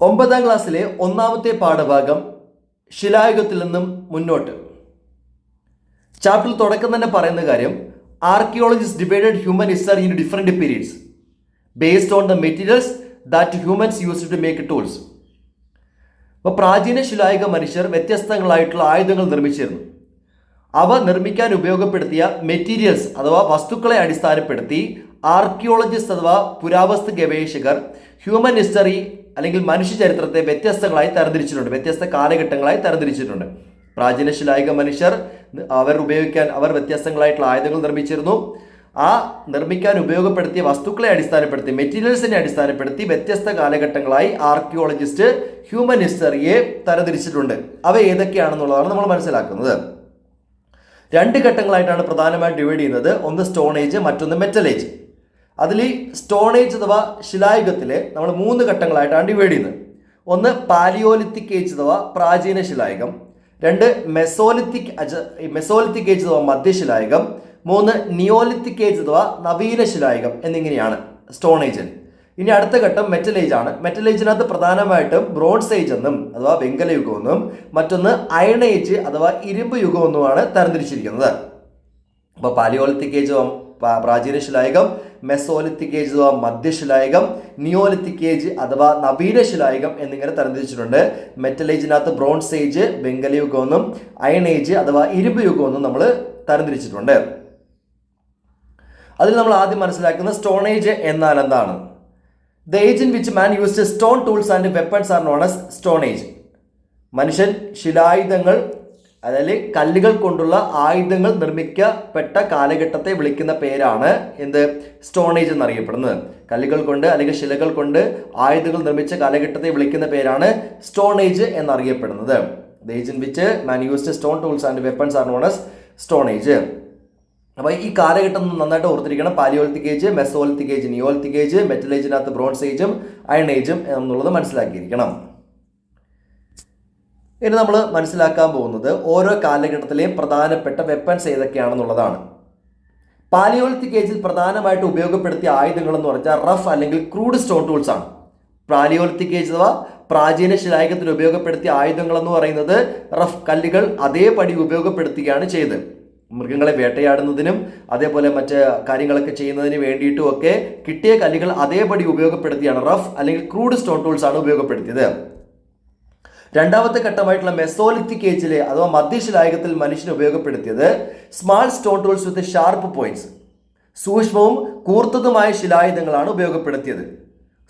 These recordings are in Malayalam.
ഒമ്പതാം ക്ലാസ്സിലെ ഒന്നാമത്തെ പാഠഭാഗം ശിലായുഗത്തിൽ നിന്നും മുന്നോട്ട്. ചാപ്റ്റർ തുടക്കം തന്നെ പറയുന്ന കാര്യം archaeologist divided human history in different periods based on the materials that humans use to make tools അപ്പോൾ പ്രാചീന ശിലായുഗ മനുഷ്യർ വ്യത്യസ്തങ്ങളായിട്ടുള്ള ആയുധങ്ങൾ നിർമ്മിച്ചിരുന്നു. അവ നിർമ്മിക്കാൻ ഉപയോഗപ്പെടുത്തിയ മെറ്റീരിയൽസ് അഥവാ വസ്തുക്കളെ അടിസ്ഥാനപ്പെടുത്തി ആർക്കിയോളജിസ്റ്റ് അഥവാ പുരാവസ്തു ഗവേഷകർ ഹ്യൂമൻ ഹിസ്റ്ററി അല്ലെങ്കിൽ മനുഷ്യ ചരിത്രത്തെ വ്യത്യസ്തങ്ങളായി തരംതിരിച്ചിട്ടുണ്ട്. വ്യത്യസ്ത കാലഘട്ടങ്ങളായി തരംതിരിച്ചിട്ടുണ്ട്. പ്രാചീന ശിലായിക മനുഷ്യർ അവർ ഉപയോഗിക്കാൻ അവർ വ്യത്യസ്തങ്ങളായിട്ടുള്ള ആയുധങ്ങൾ നിർമ്മിച്ചിരുന്നു. ആ നിർമ്മിക്കാൻ ഉപയോഗപ്പെടുത്തിയ വസ്തുക്കളെ അടിസ്ഥാനപ്പെടുത്തി മെറ്റീരിയൽസിനെ അടിസ്ഥാനപ്പെടുത്തി വ്യത്യസ്ത കാലഘട്ടങ്ങളായി ആർക്കിയോളജിസ്റ്റ് ഹ്യൂമൻ ഹിസ്റ്ററിയെ തരംതിരിച്ചിട്ടുണ്ട്. അവ ഏതൊക്കെയാണെന്നുള്ളതാണ് നമ്മൾ മനസ്സിലാക്കുന്നത്. രണ്ട് ഘട്ടങ്ങളായിട്ടാണ് പ്രധാനമായും ഡിവൈഡ് ചെയ്യുന്നത്. ഒന്ന് സ്റ്റോൺ ഏജ് മറ്റൊന്ന് മെറ്റൽ ഏജ് അതിൽ സ്റ്റോണേജ് അഥവാ ശിലായുഗത്തിൽ നമ്മൾ മൂന്ന് ഘട്ടങ്ങളായിട്ടാണ് ഡിവൈഡ് ചെയ്യുന്നത്. ഒന്ന് പാലിയോലിത്തിക് ഏജ് അഥവാ പ്രാചീന ശിലായുഗം. രണ്ട് മെസോലിത്തിക് അജ മെസോലിത്തിക് ഏജ് അഥവാ മധ്യശിലായുഗം മൂന്ന് നിയോലിത്തിക് ഏജ് അഥവാ നവീന ശിലായുഗം എന്നിങ്ങനെയാണ് സ്റ്റോണേജിൽ ഇനി അടുത്ത ഘട്ടം മെറ്റൽ ഏജ് ആണ്. മെറ്റൽ ഏജിനകത്ത് പ്രധാനമായിട്ടും ബ്രോൺസ് ഏജ് എന്നും അഥവാ വെങ്കല യുഗം എന്നും മറ്റൊന്ന് അയൺ ഏജ് അഥവാ ഇരുമ്പ് യുഗം എന്നുമാണ് തരംതിരിച്ചിരിക്കുന്നത്. അപ്പോൾ പാലിയോലിത്തിക് ഏജ് പ്രാചീന ശിലായുഗം മെസോലിത്തിക് ഏജ് അഥവാ മധ്യശിലായുഗം നിയോലിത്തിക് ഏജ് അഥവാ നവീന ശിലായകം എന്നിങ്ങനെ തരംതിരിച്ചിട്ടുണ്ട്. മെറ്റൽ ഏജിനകത്ത് ബ്രോൺസ് ഏജ് വെങ്കല യുഗം എന്നും അയൺ ഏജ് അഥവാ ഇരുമ്പ് യുഗം നമ്മൾ തരംതിരിച്ചിട്ടുണ്ട്. അതിൽ നമ്മൾ ആദ്യം മനസ്സിലാക്കുന്ന സ്റ്റോൺ ഏജ് എന്നാൽ എന്താണ്? The age in which man used stone tools and weapons are known as stone age മനുഷ്യൻ ശിലായുധങ്ങൾ അതായത് കല്ലുകൾ കൊണ്ടുള്ള ആയുധങ്ങൾ നിർമ്മിക്കപ്പെട്ട കാലഘട്ടത്തെ വിളിക്കുന്ന പേരാണ് എന്ത്? സ്റ്റോൺ ഏജ് എന്നറിയപ്പെടുന്നത്. കല്ലുകൾ കൊണ്ട് അല്ലെങ്കിൽ ശിലകൾ കൊണ്ട് ആയുധങ്ങൾ നിർമ്മിച്ച കാലഘട്ടത്തെ വിളിക്കുന്ന പേരാണ് സ്റ്റോൺ ഏജ് എന്നറിയപ്പെടുന്നത്. The age in which man used stone tools and weapons are known as stone age അപ്പോൾ ഈ കാലഘട്ടം നന്നായിട്ട് ഓർത്തിരിക്കണം. Palaeolithic age mesolithic age neolithic age metal ഏജിനകത്ത് bronze ഏജും അയൺ ഏജും എന്നുള്ളത് മനസ്സിലാക്കിയിരിക്കണം. ഇനി നമ്മൾ മനസ്സിലാക്കാൻ പോകുന്നത് ഓരോ കാലഘട്ടത്തിലെയും പ്രധാനപ്പെട്ട വെപ്പൻസ് ഏതൊക്കെയാണെന്നുള്ളതാണ്. പാലിയോളിത്തിക് ഏജിൽ പ്രധാനമായിട്ട് ഉപയോഗപ്പെടുത്തിയ ആയുധങ്ങൾ എന്ന് പറഞ്ഞാൽ റഫ് അല്ലെങ്കിൽ ക്രൂഡ് സ്റ്റോൺ ടൂൾസ് ആണ്. പാലിയോളിത്തിക് ഏജ് അഥവാ പ്രാചീന ശിലായുഗത്തിൽ ഉപയോഗപ്പെടുത്തിയ ആയുധങ്ങൾ എന്ന് പറയുന്നത് റഫ് കല്ലുകൾ അതേപടി ഉപയോഗപ്പെടുത്തുകയാണ് ചെയ്തത്. മൃഗങ്ങളെ വേട്ടയാടുന്നതിനും അതേപോലെ മറ്റ് കാര്യങ്ങളൊക്കെ ചെയ്യുന്നതിന് വേണ്ടിയിട്ടും ഒക്കെ കിട്ടിയ കല്ലുകൾ അതേപടി ഉപയോഗപ്പെടുത്തിയാണ് റഫ് അല്ലെങ്കിൽ ക്രൂഡ് സ്റ്റോൺ ടൂൾസ് ആണ് ഉപയോഗപ്പെടുത്തിയത്. രണ്ടാമത്തെ ഘട്ടമായിട്ടുള്ള മെസോലിത്തിക് ഏജിലെ അഥവാ മധ്യശിലായുഗത്തിൽ മനുഷ്യൻ ഉപയോഗപ്പെടുത്തിയത് small stone tools with sharp points. സൂക്ഷ്മവും കൂർത്തതുമായ ശിലായുധങ്ങളാണ് ഉപയോഗപ്പെടുത്തിയത്.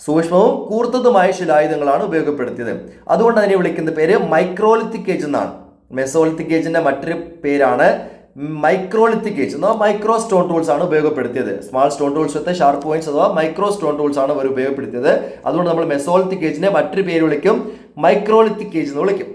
സൂക്ഷ്മവും കൂർത്തതുമായ ശിലായുധങ്ങളാണ് ഉപയോഗപ്പെടുത്തിയത്. അതുകൊണ്ട് അതിനെ വിളിക്കുന്ന പേര് മൈക്രോലിത്തിക് ഏജ് എന്നാണ്. മെസോലിത്തിക് ഏജിന്റെ മറ്റൊരു പേരാണ് മൈക്രോലിത്തിക് ഏജ് അഥവാ മൈക്രോ സ്റ്റോൺ ടൂൾസ് ആണ് ഉപയോഗപ്പെടുത്തിയത്. Small stone tools with sharp points അഥവാ മൈക്രോ സ്റ്റോൺ ടൂൾസ് ആണ് അവർ ഉപയോഗപ്പെടുത്തിയത്. അതുകൊണ്ട് നമ്മൾ മെസോലിത്തിക് ഏജിനെ മറ്റൊരു പേര് വിളിക്കും. മൈക്രോലിത്തിക് ഏജ് എന്ന് വിളിക്കും.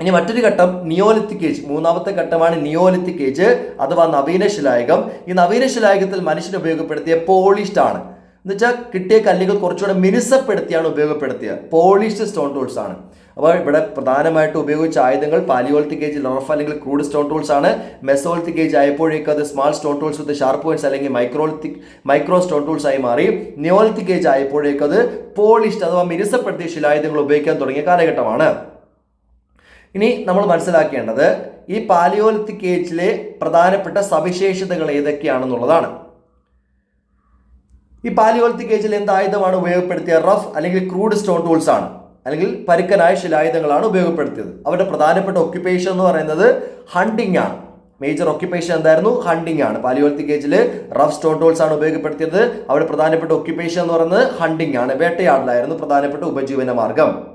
ഇനി മറ്റൊരു ഘട്ടം നിയോലിത്തിക് ഏജ് മൂന്നാമത്തെ ഘട്ടമാണ് നിയോലിത്തിക് ഏജ് അഥവാ നവീന ശിലായുഗം. ഈ നവീന ശിലായുഗത്തിൽ മനുഷ്യൻ ഉപയോഗപ്പെടുത്തിയ പോളിഷ്ഡ് ആണ്. എന്നുവെച്ചാൽ കിട്ടിയ കല്ലുകൾ കുറച്ചുകൂടെ മിനുസപ്പെടുത്തിയാണ് ഉപയോഗപ്പെടുത്തിയത്. പോളിഷ്ഡ് സ്റ്റോൺ ടൂൾസ് ആണ്. അപ്പോൾ ഇവിടെ പ്രധാനമായിട്ട് ഉപയോഗിച്ച ആയുധങ്ങൾ പാലിയോളിത്തിക് ഏജ് ലോർഫ് അല്ലെങ്കിൽ ക്രൂഡ് സ്റ്റോൺ ടൂൾസ് ആണ്. മെസോളിത്തിക് ഏജ് ആയപ്പോഴേക്കും അത് small stone tools with sharp points അല്ലെങ്കിൽ മൈക്രോളിത്തിക് മൈക്രോ സ്റ്റോൺ ടൂൾസ് ആയി മാറി. നിയോളിത്തിക് ഏജ് ആയപ്പോഴേക്കും അത് പോളിഷ്ഡ് അഥവാ മിനുസപ്പെടുത്തിയ ശിലായുധങ്ങൾ ഉപയോഗിക്കാൻ തുടങ്ങിയ കാലഘട്ടമാണ്. ഇനി നമ്മൾ മനസ്സിലാക്കേണ്ടത് ഈ പാലിയോലിത്തിക് ഏജിലെ പ്രധാനപ്പെട്ട സവിശേഷതകൾ ഏതൊക്കെയാണെന്നുള്ളതാണ്. ഈ പാലിയോലിത്തിക് ഏജിൽ എന്ത് ആയുധമാണ് ഉപയോഗപ്പെടുത്തിയ? റഫ് അല്ലെങ്കിൽ ക്രൂഡ് സ്റ്റോൺ ടൂൾസ് ആണ്. അല്ലെങ്കിൽ പരുക്കനായ ശിലായുധങ്ങളാണ് ഉപയോഗപ്പെടുത്തിയത്. അവരുടെ പ്രധാനപ്പെട്ട ഒക്യുപ്പേഷൻ എന്ന് പറയുന്നത് ഹണ്ടിങ് ആണ്. മേജർ ഒക്യുപ്പേഷൻ എന്തായിരുന്നു? ഹണ്ടിങ് ആണ്. പാലിയോലിത്തിക് ഏജിൽ റഫ് സ്റ്റോൺ ടൂൾസ് ആണ് ഉപയോഗപ്പെടുത്തിയത്. അവരുടെ പ്രധാനപ്പെട്ട ഒക്യുപ്പേഷൻ എന്ന് പറയുന്നത് ഹണ്ടിങ് ആണ്. വേട്ടയാടലായിരുന്നു പ്രധാനപ്പെട്ട ഉപജീവന മാർഗം.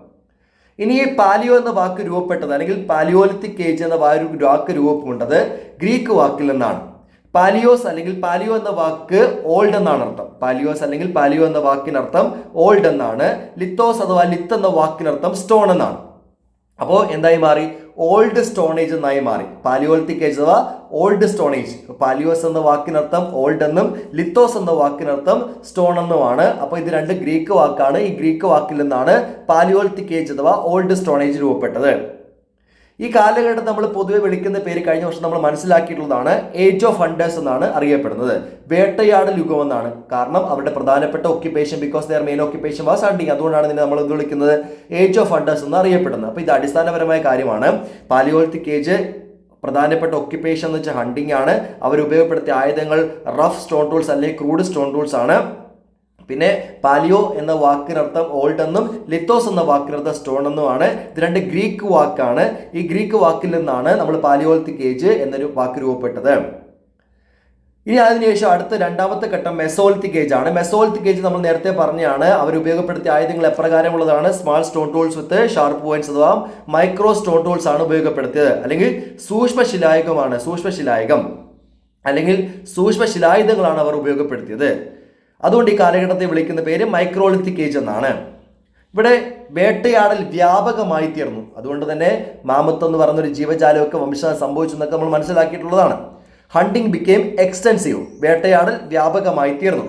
ഇനി ഈ പാലിയോ എന്ന വാക്ക് രൂപപ്പെട്ടത് അല്ലെങ്കിൽ പാലിയോലിത്തിക് ഏജ് എന്ന വാക്ക് രൂപപ്പെട്ടത് ഗ്രീക്ക് വാക്കിൽ നിന്നാണ്. പാലിയോസ് അല്ലെങ്കിൽ പാലിയോ എന്ന വാക്ക് ഓൾഡ് എന്നാണ് അർത്ഥം. പാലിയോസ് അല്ലെങ്കിൽ പാലിയോ എന്ന വാക്കിനർത്ഥം ഓൾഡ് എന്നാണ്. ലിത്തോസ് അഥവാ ലിത്ത് എന്ന വാക്കിനർത്ഥം സ്റ്റോൺ എന്നാണ്. അപ്പോൾ എന്തായി മാറി? ഓൾഡ് സ്റ്റോൺ ഏജ് എന്നായി മാറി. പാലിയോൾത്തിക് ഏജ് അഥവാ ഓൾഡ് സ്റ്റോൺ ഏജ് പാലിയോസ് എന്ന വാക്കിനർത്ഥം ഓൾഡ് എന്നും ലിത്തോസ് എന്ന വാക്കിനർത്ഥം സ്റ്റോൺ എന്നുമാണ്. അപ്പോൾ ഇത് രണ്ട് ഗ്രീക്ക് വാക്കാണ്. ഈ ഗ്രീക്ക് വാക്കിൽ നിന്നാണ് പാലിയോൾത്തിക് ഏജ് അഥവാ ഓൾഡ് സ്റ്റോൺ ഏജ് രൂപപ്പെട്ടത്. ഈ കാലഘട്ടം നമ്മൾ പൊതുവെ വിളിക്കുന്ന പേര് കഴിഞ്ഞ വർഷം നമ്മൾ മനസ്സിലാക്കിയിട്ടുള്ളതാണ് ഏജ് ഓഫ് ഹണ്ടേഴ്സ് എന്നാണ് അറിയപ്പെടുന്നത്. വേട്ടയാടൽ യുഗം എന്നാണ്. കാരണം അവരുടെ പ്രധാനപ്പെട്ട occupation because their main occupation was hunting അതുകൊണ്ടാണ് ഇതിനെ നമ്മൾ എന്ത് വിളിക്കുന്നത് ഏജ് ഓഫ് ഹണ്ടേഴ്സ് എന്ന് അറിയപ്പെടുന്നത്. അപ്പോൾ ഇത് അടിസ്ഥാനപരമായ കാര്യമാണ്. പാലിയോളിത്തിക് ഏജ് പ്രധാനപ്പെട്ട ഒക്യുപ്പേഷൻ എന്ന് വെച്ചാൽ ഹണ്ടിങ് ആണ്. അവർ ഉപയോഗപ്പെടുത്തിയ ആയുധങ്ങൾ റഫ് സ്റ്റോൺ ടൂൾസ് അല്ലെങ്കിൽ ക്രൂഡ് സ്റ്റോൺ ടൂൾസ് ആണ്. പിന്നെ പാലിയോ എന്ന വാക്കിനർത്ഥം ഓൾഡ് എന്നും ലിത്തോസ് എന്ന വാക്കിനർത്ഥം സ്റ്റോൺ എന്നുമാണ് ഇത് രണ്ട് ഗ്രീക്ക് വാക്കാണ്. ഈ ഗ്രീക്ക് വാക്കിൽ നിന്നാണ് നമ്മൾ പാലിയോളിത്തിക് ഏജ് എന്നൊരു വാക്ക് രൂപപ്പെട്ടത്. ഇനി അതിനുശേഷം അടുത്ത രണ്ടാമത്തെ ഘട്ടം മെസോൾത്തിക് ഏജ് ആണ്. മെസോൾത്തിക് ഏജ് നമ്മൾ നേരത്തെ പറഞ്ഞാണ്. അവർ ഉപയോഗപ്പെടുത്തിയ ആയുധങ്ങൾ എപ്രകാരമുള്ളതാണ്? Small stone tools with sharp points അഥവാ മൈക്രോ സ്റ്റോൺ ടൂൾസ് ആണ് ഉപയോഗപ്പെടുത്തിയത്. അല്ലെങ്കിൽ സൂക്ഷ്മ ശിലായുഗമാണ് സൂക്ഷ്മ ശിലായുഗം അല്ലെങ്കിൽ സൂക്ഷ്മ ശിലായുധങ്ങളാണ് അവർ ഉപയോഗപ്പെടുത്തിയത്. അതുകൊണ്ട് ഈ കാലഘട്ടത്തെ വിളിക്കുന്ന പേര് മൈക്രോളിത്തിക് ഏജ് എന്നാണ്. ഇവിടെ വേട്ടയാടൽ വ്യാപകമായി തീർന്നു. അതുകൊണ്ട് തന്നെ മാമത്ത് എന്ന് പറഞ്ഞൊരു ജീവജാലമൊക്കെ വംശ സംഭവിച്ചു എന്നൊക്കെ നമ്മൾ മനസ്സിലാക്കിയിട്ടുള്ളതാണ്. ഹണ്ടിങ് ബിക്കെയിം എക്സ്റ്റെൻസീവ് വേട്ടയാടൽ വ്യാപകമായി തീർന്നു.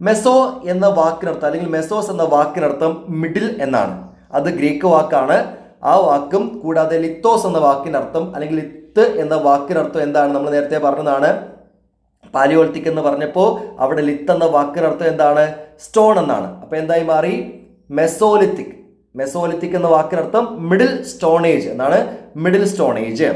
മെസോ എന്ന വാക്കിനർത്ഥം അല്ലെങ്കിൽ മെസോസ് എന്ന വാക്കിനർത്ഥം മിഡിൽ എന്നാണ്. അത് ഗ്രീക്ക് വാക്കാണ്. ആ വാക്കും കൂടാതെ ലിത്തോസ് എന്ന വാക്കിനർത്ഥം അല്ലെങ്കിൽ ലിത്ത് എന്ന വാക്കിനർത്ഥം എന്താണ് നമ്മൾ നേരത്തെ പറഞ്ഞതാണ്? പാലിയോളിത്തിക് എന്ന് പറഞ്ഞപ്പോൾ അവിടെ ലിത്ത് എന്ന വാക്കിനർത്ഥം എന്താണ്? സ്റ്റോൺ എന്നാണ്. അപ്പോൾ എന്തായി മാറി? മെസോലിത്തിക്. മെസോലിത്തിക് എന്ന വാക്കിനർത്ഥം മിഡിൽ സ്റ്റോൺ ഏജ് എന്നാണ്. Middle stone age.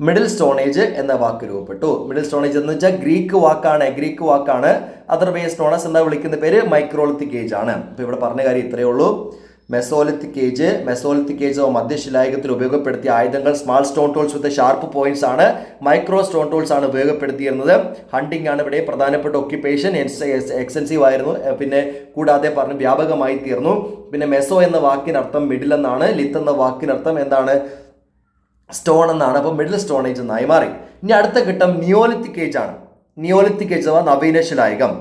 Middle stone age എന്ന വാക്ക് രൂപപ്പെട്ടു. മിഡിൽ സ്റ്റോൺ ഏജ് എന്ന് വെച്ചാൽ ഗ്രീക്ക് വാക്കാണ്. ഗ്രീക്ക് വാക്കാണ്. അതർവൈസ് സ്റ്റോണസ് എന്ന വിളിക്കുന്ന പേര് മൈക്രോളിത്തിക് ഏജ് ആണ്. അപ്പോൾ ഇവിടെ പറഞ്ഞ കാര്യം ഇത്രയേ ഉള്ളൂ. മെസോലിത്തിക് ഏജ് മെസോലിത്തിക് ഏജ് മധ്യശിലായുഗത്തിൽ ഉപയോഗപ്പെടുത്തിയ ആയുധങ്ങൾ small stone tools with sharp points ആണ് മൈക്രോ സ്റ്റോൺ ടൂൾസ് ആണ് ഉപയോഗപ്പെടുത്തിയിരുന്നത്. ഹണ്ടിങ് ആണ് ഇവിടെ പ്രധാനപ്പെട്ട ഒക്യുപ്പേഷൻ എക്സ്റ്റൻസീവ് ആയിരുന്നു. പിന്നെ കൂടാതെ പറഞ്ഞു വ്യാപകമായി തീർന്നു. പിന്നെ മെസോ എന്ന വാക്കിനർത്ഥം മിഡിൽ എന്നാണ് ലിത്ത് എന്ന വാക്കിനർത്ഥം എന്താണ്? സ്റ്റോൺ എന്നാണ്. അപ്പോൾ മിഡിൽ സ്റ്റോൺ ഏജ് എന്നായി മാറി. ഇനി അടുത്ത ഘട്ടം നിയോലിത്തിക് ഏജ് ആണ്. നിയോലിത്തിക് ഏജ് അഥവാ നവീന ശിലായുഗം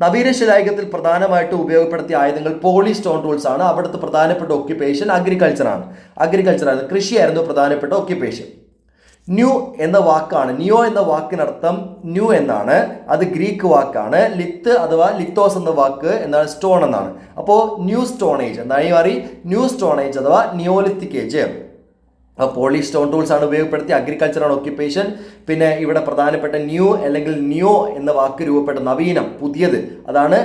നവീന ശിലായുഗത്തിൽ പ്രധാനമായിട്ട് ഉപയോഗപ്പെടുത്തിയ ആയുധങ്ങൾ പോളി സ്റ്റോൺ ടൂൾസ് ആണ്. അവിടുത്തെ പ്രധാനപ്പെട്ട ഒക്യുപ്പേഷൻ അഗ്രികൾച്ചർ ആണ്. കൃഷിയായിരുന്നു പ്രധാനപ്പെട്ട ഒക്യുപ്പേഷൻ ന്യൂ എന്ന വാക്കാണ്. നിയോ എന്ന വാക്കിനർത്ഥം ന്യൂ എന്നാണ്. അത് ഗ്രീക്ക് വാക്കാണ്. ലിത്ത് അഥവാ ലിത്തോസ് എന്ന വാക്ക് എന്താണ് സ്റ്റോൺ എന്നാണ്. അപ്പോൾ ന്യൂ സ്റ്റോൺ ഏജ്. എന്നായി മാറി? ന്യൂ സ്റ്റോൺ ഏജ് അഥവാ neolithic age. Poly stone tools ആണ് ഉപയോഗപ്പെടുത്തി അഗ്രികൾച്ചറാണ് ഓക്യുപ്പേഷൻ പിന്നെ ഇവിടെ പ്രധാനപ്പെട്ട ന്യൂ അല്ലെങ്കിൽ ന്യൂ എന്ന വാക്ക് രൂപപ്പെട്ട നവീനം പുതിയത്. അതാണ്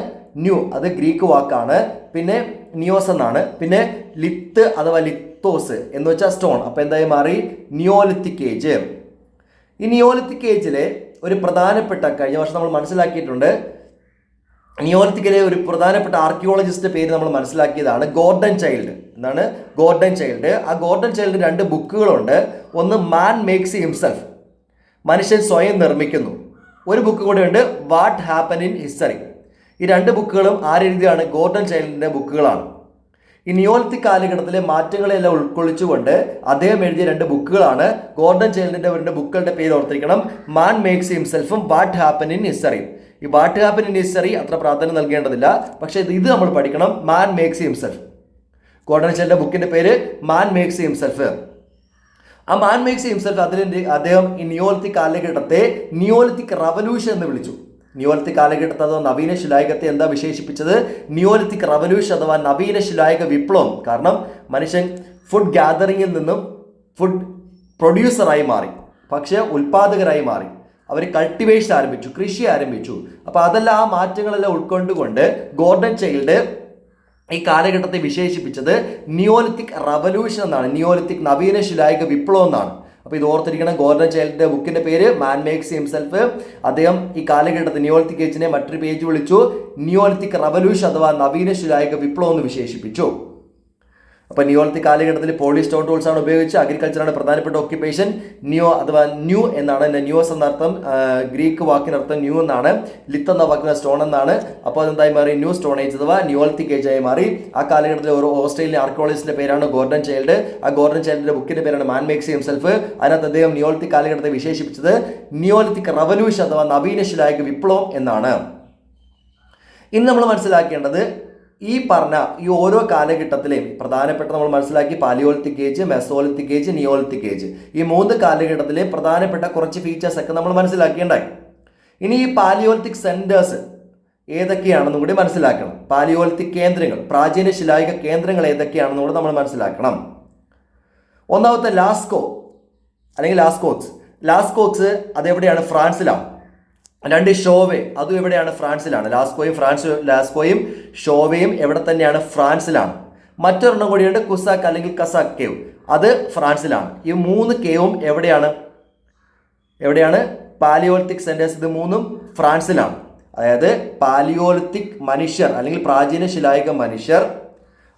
ന്യൂ അത് ഗ്രീക്ക് വാക്കാണ്. പിന്നെ നിയോസ് എന്നാണ്. പിന്നെ ലിത്ത് അഥവാ ലിത്തോസ് എന്ന് വെച്ചാൽ സ്റ്റോൺ. അപ്പോൾ എന്തായി മാറി? നിയോലിത്തിക് ഏജ് ഈ നിയോലിത്തിക് ഏജിലെ ഒരു പ്രധാനപ്പെട്ട കഴിഞ്ഞ വർഷം നമ്മൾ മനസ്സിലാക്കിയിട്ടുണ്ട്. നിയോലിത്തിക്കിലെ ഒരു പ്രധാനപ്പെട്ട ആർക്കിയോളജിസ്റ്റ് പേര് നമ്മൾ മനസ്സിലാക്കിയതാണ് ഗോർഡൻ ചൈൽഡ്. എന്നാണ് ഗോർഡൻ ചൈൽഡ്. ആ ഗോർഡൻ ചൈൽഡ് രണ്ട് ബുക്കുകളുണ്ട്. ഒന്ന് മാൻ മേക്സ് ഹിംസെൽഫ് മനുഷ്യൻ സ്വയം നിർമ്മിക്കുന്നു. ഒരു ബുക്ക് കൂടെ ഉണ്ട് വാട്ട് ഹാപ്പൻ ഇൻ ഹിസ്റ്ററി ഈ രണ്ട് ബുക്കുകളും ആരെഴുതിയാണ്? ഗോർഡൻ ചൈൽഡിന്റെ ബുക്കുകളാണ്. ഈ നിയോലിത്തിക് കാലഘട്ടത്തിലെ മാറ്റങ്ങളെല്ലാം ഉൾക്കൊള്ളിച്ചുകൊണ്ട് അദ്ദേഹം എഴുതിയ രണ്ട് ബുക്കുകളാണ്. ഗോർഡൻ ചൈൽഡിന്റെ രണ്ട് ബുക്കുകളുടെ പേര് ഓർത്തിരിക്കണം. മാൻ മേക്സ് ഹിംസെൽഫും വാട്ട് ഹാപ്പൻ ഇൻ ഹിസ്റ്ററി ഈ വാട്ട് ഹാപ്പൻ ഹിസ്റ്ററി അത്ര പ്രാധാന്യം നൽകേണ്ടതില്ല. പക്ഷേ ഇത് നമ്മൾ പഠിക്കണം. മാൻ മേക്സ് ഹിംസെൽഫ് ഗോർഡൻ ബുക്കിന്റെ പേര് മാൻ മേക്സ് ഹിംസെൽഫ് ആ മാൻ മേക്സ് ഹിംസെൽഫ് അതിന്റെ അദ്ദേഹം ഈ നിയോലിത്തിക് കാലഘട്ടത്തെ നിയോലിത്തിക് റവല്യൂഷൻ എന്ന് വിളിച്ചു. നിയോലിത്തിക് കാലഘട്ടത്തെ അഥവാ നവീന ശിലായുഗത്തെ എന്താ വിശേഷിപ്പിച്ചത്? നിയോലിത്തിക് റവല്യൂഷൻ അഥവാ നവീന ശിലായുഗ വിപ്ലവം. കാരണം മനുഷ്യൻ ഫുഡ് ഗ്യാതറിങ്ങിൽ നിന്നും ഫുഡ് പ്രൊഡ്യൂസറായി മാറി. പക്ഷേ ഉൽപാദകരായി മാറി. അവർ കൾട്ടിവേഷൻ ആരംഭിച്ചു കൃഷി ആരംഭിച്ചു. അപ്പോൾ അതെല്ലാം ആ മാറ്റങ്ങളെല്ലാം ഉൾക്കൊണ്ടുകൊണ്ട് ഗോർഡൻ ചൈൽഡ് ഈ കാലഘട്ടത്തെ വിശേഷിപ്പിച്ചത് നിയോലിത്തിക് റവല്യൂഷൻ എന്നാണ്. നിയോലിത്തിക് നവീന ശിലായിക വിപ്ലവം എന്നാണ്. അപ്പോൾ ഇത് ഓർത്തിരിക്കണം ഗോർഡൻ ചൈൽഡിന്റെ ബുക്കിന്റെ പേര് മാൻ മേക്സ് ഹിംസെൽഫ് അദ്ദേഹം ഈ കാലഘട്ടത്തിൽ നിയോലിത്തിക് ഏജിനെ മറ്റൊരു പേജ് വിളിച്ചു. നിയോലിത്തിക് റവല്യൂഷൻ അഥവാ നവീന ശിലായിക വിപ്ലവം എന്ന് വിശേഷിപ്പിച്ചു. അപ്പോൾ നിയോളത്തി കാലഘട്ടത്തിൽ പോളി സ്റ്റോൺ ടൂൾസ് ആണ് ഉപയോഗിച്ച് അഗ്രികൾച്ചറാണ് പ്രധാനപ്പെട്ട ഓക്യുപ്പേഷൻ ന്യൂ അഥവാ ന്യൂ എന്നാണ് ന്യൂസ് എന്നർത്ഥം. ഗ്രീക്ക് വാക്കിനർത്ഥം ന്യൂ എന്നാണ്. ലിത്ത് എന്ന വാക്കിന് സ്റ്റോൺ എന്നാണ്. അപ്പോൾ അതെന്തായി മാറി? ന്യൂ സ്റ്റോൺ ഏജ് അഥവാ നിയോളത്തി ഏജ് ആയി മാറി. ആ കാലഘട്ടത്തിലെ ഒരു ഓസ്ട്രേലിയൻ ആർക്കോളജിസ്റ്റിന്റെ പേരാണ് ഗോർഡൻ ചൈൽഡ് ആ ഗോർഡൻ ചൈൽഡിന്റെ ബുക്കിന്റെ പേരാണ് മാൻ മേക്സ് ഹിംസെൽഫ് അതിനകത്ത് അദ്ദേഹം നിയോളിത്തിക് കാലഘട്ടത്തെ വിശേഷിപ്പിച്ചത് നിയോളിത്തിക് റവല്യൂഷൻ അഥവാ നവീന ശിലായുഗ വിപ്ലവം എന്നാണ്. ഇന്ന് നമ്മൾ മനസ്സിലാക്കേണ്ടത് ഈ പറഞ്ഞ ഈ ഓരോ കാലഘട്ടത്തിലെയും പ്രധാനപ്പെട്ട നമ്മൾ മനസ്സിലാക്കി palaeolithic age mesolithic age neolithic age. ഈ മൂന്ന് കാലഘട്ടത്തിലെ പ്രധാനപ്പെട്ട കുറച്ച് ഫീച്ചേഴ്സ് ഒക്കെ നമ്മൾ മനസ്സിലാക്കിയുണ്ടായി ഇനി ഈ പാലിയോളിത്തിക് സെന്റേഴ്സ് ഏതൊക്കെയാണെന്നും കൂടി മനസ്സിലാക്കണം. പാലിയോളിത്തിക് കേന്ദ്രങ്ങൾ പ്രാചീന ശിലായുഗ കേന്ദ്രങ്ങൾ ഏതൊക്കെയാണെന്നും കൂടി നമ്മൾ മനസ്സിലാക്കണം. ഒന്നാമത്തെ ലാസ്കോ അല്ലെങ്കിൽ ലാസ്കോക്സ് ലാസ്കോക്സ് അതെവിടെയാണ്? ഫ്രാൻസിലാണ്. രണ്ട് ഷോവേ. അതും എവിടെയാണ്? ഫ്രാൻസിലാണ്. ലാസ്കോയും ഫ്രാൻസ് ലാസ്കോയും ഷോവയും എവിടെ തന്നെയാണ്? ഫ്രാൻസിലാണ്. മറ്റൊരെണ്ണം കൂടിയുണ്ട് കുസാക്ക് അല്ലെങ്കിൽ കസാക്ക് കേവ്. അത് ഫ്രാൻസിലാണ്. ഈ മൂന്ന് കേവും എവിടെയാണ്? എവിടെയാണ്? പാലിയോളിത്തിക് സെന്റേഴ്സ് ഇത് മൂന്നും ഫ്രാൻസിലാണ്. അതായത് പാലിയോളിത്തിക് മനുഷ്യർ അല്ലെങ്കിൽ പ്രാചീന ശിലായുഗ മനുഷ്യർ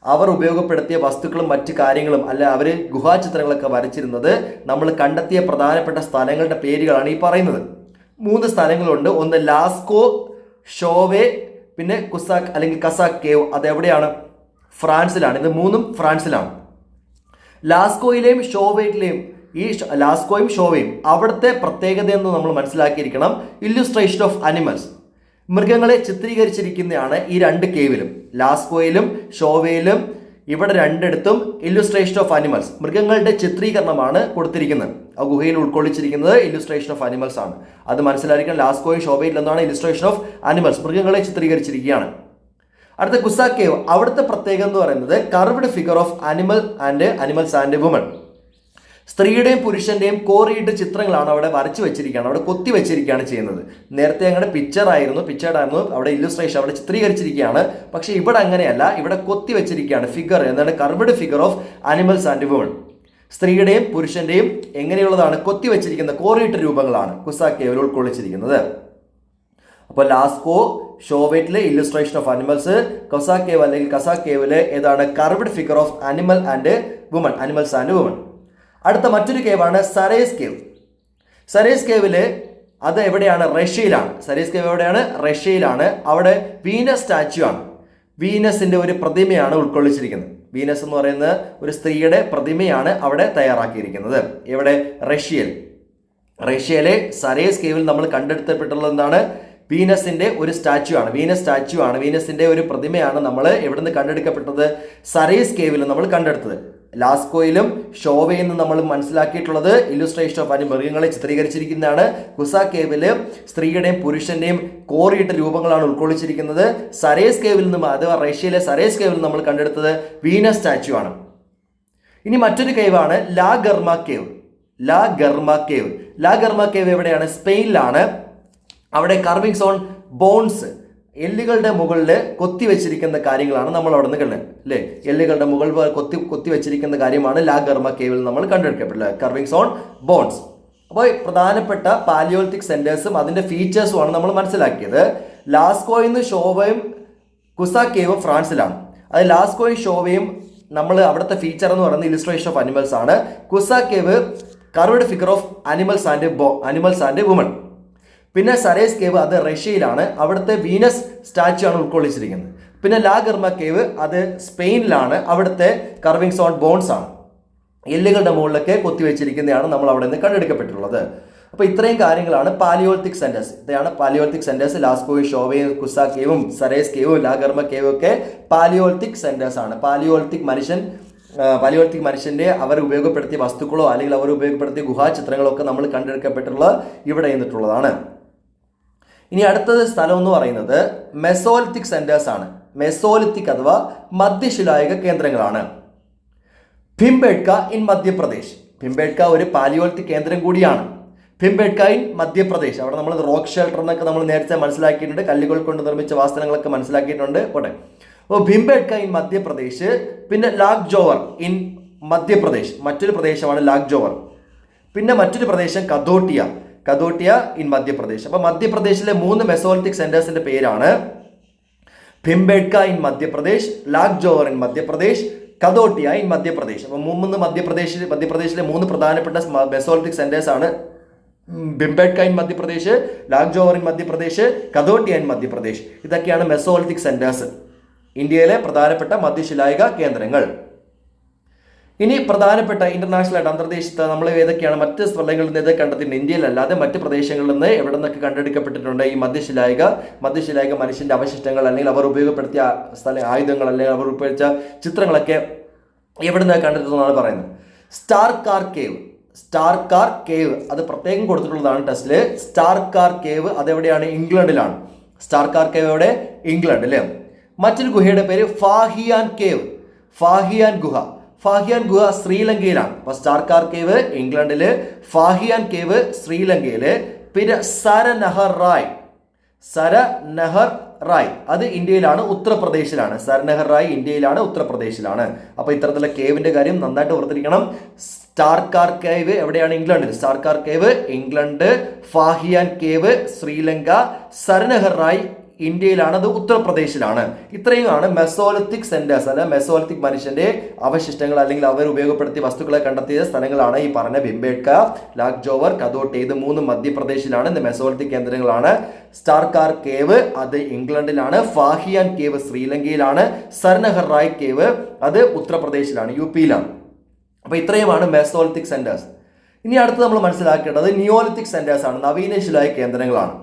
അവർ ഉപയോഗപ്പെടുത്തിയ വസ്തുക്കളും മറ്റു കാര്യങ്ങളും അല്ല അവർ ഗുഹാചിത്രങ്ങളൊക്കെ വരച്ചിരുന്നത് നമ്മൾ കണ്ടെത്തിയ പ്രധാനപ്പെട്ട സ്ഥലങ്ങളുടെ പേരുകളാണ് ഈ പറയുന്നത്. മൂന്ന് സ്ഥലങ്ങളുണ്ട്. ഒന്ന് ലാസ്കോ ഷോവേ പിന്നെ കുസാക്ക് അല്ലെങ്കിൽ കസാക്ക് കേവ് അതെവിടെയാണ് ഫ്രാൻസിലാണ്. ഇത് മൂന്നും ഫ്രാൻസിലാണ്. ലാസ്കോയിലെയും ഷോവേറ്റിലെയും ഈ ലാസ്കോയും ഷോവയും അവിടുത്തെ പ്രത്യേകത എന്ന് നമ്മൾ മനസ്സിലാക്കിയിരിക്കണം. ഇല്ലുസ്ട്രേഷൻ ഓഫ് അനിമൽസ് മൃഗങ്ങളെ ചിത്രീകരിച്ചിരിക്കുന്നതാണ് ഈ രണ്ട് കേവിലും. ലാസ്കോയിലും ഷോവയിലും ഇവിടെ രണ്ടിടത്തും ഇല്ലുസ്ട്രേഷൻ ഓഫ് അനിമൽസ് മൃഗങ്ങളുടെ ചിത്രീകരണമാണ് കൊടുത്തിരിക്കുന്നത്. ആ ഗുഹയിൽ ഉൾക്കൊള്ളിച്ചിരിക്കുന്നത് ഇല്ലുസ്ട്രേഷൻ ഓഫ് അനിമൽസ് ആണ്. അത് മനസ്സിലായിരിക്കണം ലാസ്കോയും എന്താണ് ഇല്ലുസ്ട്രേഷൻ ഓഫ് അനിമൽസ് മൃഗങ്ങളെ ചിത്രീകരിച്ചിരിക്കുകയാണ്. അടുത്ത ഗുസാക്കേവ് അവിടുത്തെ പ്രത്യേകത എന്ന് പറയുന്നത് curved figure of animal and animals and woman സ്ത്രീയുടെയും പുരുഷന്റെയും കോറിയിട്ട് ചിത്രങ്ങളാണ് അവിടെ വരച്ചു വെച്ചിരിക്കുകയാണ് അവിടെ കൊത്തി വെച്ചിരിക്കുകയാണ് ചെയ്യുന്നത്. നേരത്തെ ഞങ്ങളുടെ പിക്ചർ ആയിരുന്നു പിക്ചർ ആയിരുന്നു അവിടെ ഇല്ലുസ്ട്രേഷൻ അവിടെ ചിത്രീകരിച്ചിരിക്കുകയാണ്. പക്ഷേ ഇവിടെ അങ്ങനെയല്ല ഇവിടെ കൊത്തി വെച്ചിരിക്കുകയാണ് ഫിഗർ എന്നാണ് curved figure of animals and woman സ്ത്രീയുടെയും പുരുഷന്റെയും എങ്ങനെയുള്ളതാണ് കൊത്തി വെച്ചിരിക്കുന്ന കോറിയിട്ട രൂപങ്ങളാണ് കുസാക്കി അവർ ഉൾക്കൊള്ളിച്ചിരിക്കുന്നത്. അപ്പോൾ ലാസ്കോ ഷോവേറ്റിലെ ഇല്ലുസ്ട്രേഷൻ ഓഫ് അനിമൽസ് കസാക്കേവ് അല്ലെങ്കിൽ കസാക്കേവിലെ ഏതാണ് curved figure of animal and woman animals and woman അടുത്ത മറ്റൊരു കേവാണ് സരേസ് കേവ് സരേസ് കേവിൽ അത് എവിടെയാണ്? റഷ്യയിലാണ്. സരേസ് കേവ് എവിടെയാണ്? റഷ്യയിലാണ്. അവിടെ വീനസ് സ്റ്റാച്യു ആണ്. വീനസിന്റെ ഒരു പ്രതിമയാണ് ഉൾക്കൊള്ളിച്ചിരിക്കുന്നത്. വീനസ് എന്ന് പറയുന്ന ഒരു സ്ത്രീയുടെ പ്രതിമയാണ് അവിടെ തയ്യാറാക്കിയിരിക്കുന്നത്. ഇവിടെ റഷ്യയിൽ. റഷ്യയിലെ സരേസ് കേവിൽ നമ്മൾ കണ്ടെടുത്തപ്പെട്ടുള്ളത് എന്താണ്? വീനസിന്റെ ഒരു സ്റ്റാച്യു ആണ്. വീനസ് സ്റ്റാച്യു ആണ്. വീനസിന്റെ ഒരു പ്രതിമയാണ് നമ്മൾ എവിടുന്ന് കണ്ടെടുക്കപ്പെട്ടത്? സരേസ് കേവിൽ നമ്മൾ കണ്ടെടുത്തത്. ലാസ്കോയിലും നിന്ന് നമ്മൾ മനസ്സിലാക്കിയിട്ടുള്ളത് ഇല്ലുസ്ട്രേഷൻ ഓഫ് മൃഗങ്ങളെ ചിത്രീകരിച്ചിരിക്കുന്നതാണ്. കുസ കേവിൽ സ്ത്രീയുടെയും പുരുഷന്റെയും കോറിയിട്ട രൂപങ്ങളാണ് ഉൾക്കൊള്ളിച്ചിരിക്കുന്നത്. സരേസ് കേവിൽ നിന്നും അഥവാ റഷ്യയിലെ സരേസ് കേവിൽ നമ്മൾ കണ്ടെടുത്തത് വീനസ് സ്റ്റാച്യു ആണ്. ഇനി മറ്റൊരു കേവാണ് ലാ ഗർമ കേവ് ലാ ഗർമ കേവ് ലാ ഗർമ കേവ് എവിടെയാണ്? സ്പെയിനിലാണ് അവിടെ കർവിങ്സ് ഓൺ ബോൺസ് എല്ലുകളുടെ മുകളിൽ കൊത്തി വെച്ചിരിക്കുന്ന കാര്യങ്ങളാണ് നമ്മൾ അവിടെ നിന്ന് കണ്ടത് അല്ലേ? എല്ലുകളുടെ മുകളിൽ കൊത്തി കൊത്തി വെച്ചിരിക്കുന്ന കാര്യമാണ് ലാഗർമ കേവിൽ നമ്മൾ കണ്ടെടുക്കപ്പെട്ടത് കർവിങ്സ് ഓൺ ബോൺസ് അപ്പോൾ പ്രധാനപ്പെട്ട പാലിയോളിത്തിക് സെന്റേഴ്സും അതിന്റെ ഫീച്ചേഴ്സും ആണ് നമ്മൾ മനസ്സിലാക്കിയത്. ലാസ്കോയിന്ന് ഷോവയും കുസ കേവും ഫ്രാൻസിലാണ് അത് ലാസ്കോയും ഷോവയും നമ്മൾ അവിടുത്തെ ഫീച്ചർ എന്ന് പറയുന്നത് ഇലിസ്ട്രേഷൻ ഓഫ് അനിമൽസ് ആണ്. കുസ cave curved figure of animals and ബോ അനിമൽസ് ആൻഡ് വുമൺ പിന്നെ സരേസ് കേവ് അത് റഷ്യയിലാണ്. അവിടുത്തെ വീനസ് സ്റ്റാച്യു ആണ് ഉൾക്കൊള്ളിച്ചിരിക്കുന്നത്. പിന്നെ ലാഗർമ കേവ് അത് സ്പെയിനിലാണ്. അവിടുത്തെ കർവിങ്സ് ഓൺ ബോൺസ് ആണ്. എല്ലുകളുടെ മുകളിലൊക്കെ കൊത്തിവെച്ചിരിക്കുന്നതാണ് നമ്മൾ അവിടെ നിന്ന് കണ്ടെടുക്കപ്പെട്ടിട്ടുള്ളത്. അപ്പോൾ ഇത്രയും കാര്യങ്ങളാണ് പാലിയോളിത്തിക് സെന്റേഴ്സ് ഇതാണ് പാലിയോളിത്തിക് സെന്റേഴ്സ് ലാസ്കോയും ഷോവയും കുസ കേവും സരേസ് കേവും ലാഗർമ കേവും ഒക്കെ പാലിയോളിത്തിക് സെന്റേഴ്സ് ആണ്. പാലിയോളിത്തിക് മനുഷ്യൻ ആ, മനുഷ്യന്റെ അവർ ഉപയോഗപ്പെടുത്തിയ വസ്തുക്കളോ അല്ലെങ്കിൽ അവർ ഉപയോഗപ്പെടുത്തിയ ഗുഹാചിത്രങ്ങളോ ഒക്കെ നമ്മൾ കണ്ടെടുക്കപ്പെട്ടിട്ടുള്ള ഇവിടെ നിന്നിട്ടുള്ളതാണ്. ഇനി അടുത്തത് സ്ഥലം എന്ന് പറയുന്നത് മെസോലിത്തിക് സെന്റേഴ്സ് ആണ്. മെസോലിത്തിക് അഥവാ മധ്യശിലായുഗ കേന്ദ്രങ്ങളാണ്. ഭിംബേഡ്ക ഇൻ മധ്യപ്രദേശ് ഭിംബേഡ്ക ഒരു പാലിയോലിത്തിക് കേന്ദ്രം കൂടിയാണ്. ഭിംബേഡ്ക ഇൻ മധ്യപ്രദേശ് അവിടെ നമ്മൾ റോക്ക് ഷെൽട്ടർ എന്നൊക്കെ നമ്മൾ നേരത്തെ മനസ്സിലാക്കിയിട്ടുണ്ട്. കല്ലുകൾ കൊണ്ട് നിർമ്മിച്ച വാസ്തവങ്ങളൊക്കെ മനസ്സിലാക്കിയിട്ടുണ്ട്. പോട്ടെ. അപ്പോൾ ഭിംബേഡ്ക ഇൻ മധ്യപ്രദേശ് പിന്നെ ലാഗ് ജോവർ ഇൻ മധ്യപ്രദേശ് മറ്റൊരു പ്രദേശമാണ് ലാഗ് ജോവർ പിന്നെ മറ്റൊരു പ്രദേശം കദോട്ടിയ കദോട്ടിയ ഇൻ മധ്യപ്രദേശ്. അപ്പോൾ മധ്യപ്രദേശിലെ മൂന്ന് മെസോലിത്തിക് സെന്റേഴ്സിന്റെ പേരാണ് Bhimbetka in Madhya Pradesh lag jowar in Madhya Pradesh Kathotia in Madhya Pradesh. അപ്പോൾ മൂന്ന് മധ്യപ്രദേശിൽ മധ്യപ്രദേശിലെ മൂന്ന് പ്രധാനപ്പെട്ട മെസോലിത്തിക് സെന്റേഴ്സ് ആണ് Bhimbetka in Madhya Pradesh Lakhajoar in Madhya Pradesh Kathotia in Madhya Pradesh. ഇതൊക്കെയാണ് മെസോലിത്തിക് സെന്റേഴ്സ്. ഇന്ത്യയിലെ പ്രധാനപ്പെട്ട മധ്യശിലായിക കേന്ദ്രങ്ങൾ. ഇനി പ്രധാനപ്പെട്ട ഇന്റർനാഷണൽ ആയിട്ട് അന്തർദേശത്ത് നമ്മൾ ഏതൊക്കെയാണ് മറ്റ് സ്ഥലങ്ങളിൽ നിന്ന് ഇത് കണ്ടെത്തിയിട്ടുണ്ട് ഇന്ത്യയിലല്ലാതെ മറ്റ് പ്രദേശങ്ങളിൽ നിന്ന് എവിടെ നിന്നൊക്കെ കണ്ടെടുക്കപ്പെട്ടിട്ടുണ്ട്? ഈ മധ്യശിലായിക മധ്യശിലായിക മനുഷ്യന്റെ അവശിഷ്ടങ്ങൾ അല്ലെങ്കിൽ അവർ ഉപയോഗപ്പെടുത്തിയ സ്ഥല ആയുധങ്ങൾ അല്ലെങ്കിൽ അവർ ഉപയോഗിച്ച ചിത്രങ്ങളൊക്കെ എവിടെ നിന്ന് കണ്ടെത്തുന്നതാണ് പറയുന്നത്. Star Carr cave Star Carr cave അത് പ്രത്യേകം കൊടുത്തിട്ടുള്ളതാണ് ടെസ്റ്റിൽ സ്റ്റാർ കാർ കേവ് അതെവിടെയാണ് ഇംഗ്ലണ്ടിലാണ്. സ്റ്റാർ കാർ കേവ് എവിടെ? ഇംഗ്ലണ്ട് അല്ലേ? മറ്റൊരു ഗുഹയുടെ പേര് ഫാഹിയാൻ കേവ് ഫാഹിയാൻ ഗുഹ. ഫാഹിയാൻ ഗുഹ ശ്രീലങ്കയിലാണ്. അപ്പൊ സ്റ്റാർക്കാർ കേവ് ഇംഗ്ലണ്ടിൽ. ഫാഹിയാൻ കേവ് ശ്രീലങ്കയിൽ. പിന്നെ സര നഹർ റായ്. സര നഹർ റായ്. അത് ഇന്ത്യയിലാണ് ഉത്തർപ്രദേശിലാണ്. സരനഹർ റായ് ഇന്ത്യയിലാണ് ഉത്തർപ്രദേശിലാണ്. അപ്പൊ ഇത്തരത്തിലുള്ള കേവിന്റെ കാര്യം നന്നായിട്ട് ഓർത്തിരിക്കണം. സ്റ്റാർക്കാർ കേവ് എവിടെയാണ് ഇംഗ്ലണ്ടിൽ സ്റ്റാർക്കാർ cave England Fa Hien cave Sri Lanka Sarai Nahar Rai ഇന്ത്യയിലാണ് അത് ഉത്തർപ്രദേശിലാണ്. ഇത്രയുമാണ് മെസോലിത്തിക് സെന്റേഴ്സ് അല്ല മെസോലിത്തിക് മനുഷ്യന്റെ അവശിഷ്ടങ്ങൾ അല്ലെങ്കിൽ അവർ ഉപയോഗപ്പെടുത്തിയ വസ്തുക്കളെ കണ്ടെത്തിയ സ്ഥലങ്ങളാണ് ഈ പറഞ്ഞ ബിംബേഡ്ക ലാക് ജോവർ കദോട്ട് ഇത് മൂന്ന് മധ്യപ്രദേശിലാണ്. ഇത് മെസോലിത്തിക് കേന്ദ്രങ്ങളാണ്. സ്റ്റാർകാർ കേവ് അത് ഇംഗ്ലണ്ടിലാണ്. ഫാഹിയാൻ കേവ് ശ്രീലങ്കയിലാണ്. സർനഹർ റായ് കേവ് അത് ഉത്തർപ്രദേശിലാണ് യു പിയിലാണ് അപ്പൊ ഇത്രയുമാണ് മെസോലിത്തിക് സെന്റേഴ്സ് ഇനി അടുത്ത് നമ്മൾ മനസ്സിലാക്കേണ്ടത് നിയോലിത്തിക് സെന്റേഴ്സ് ആണ് നവീന ശിലായ കേന്ദ്രങ്ങളാണ്.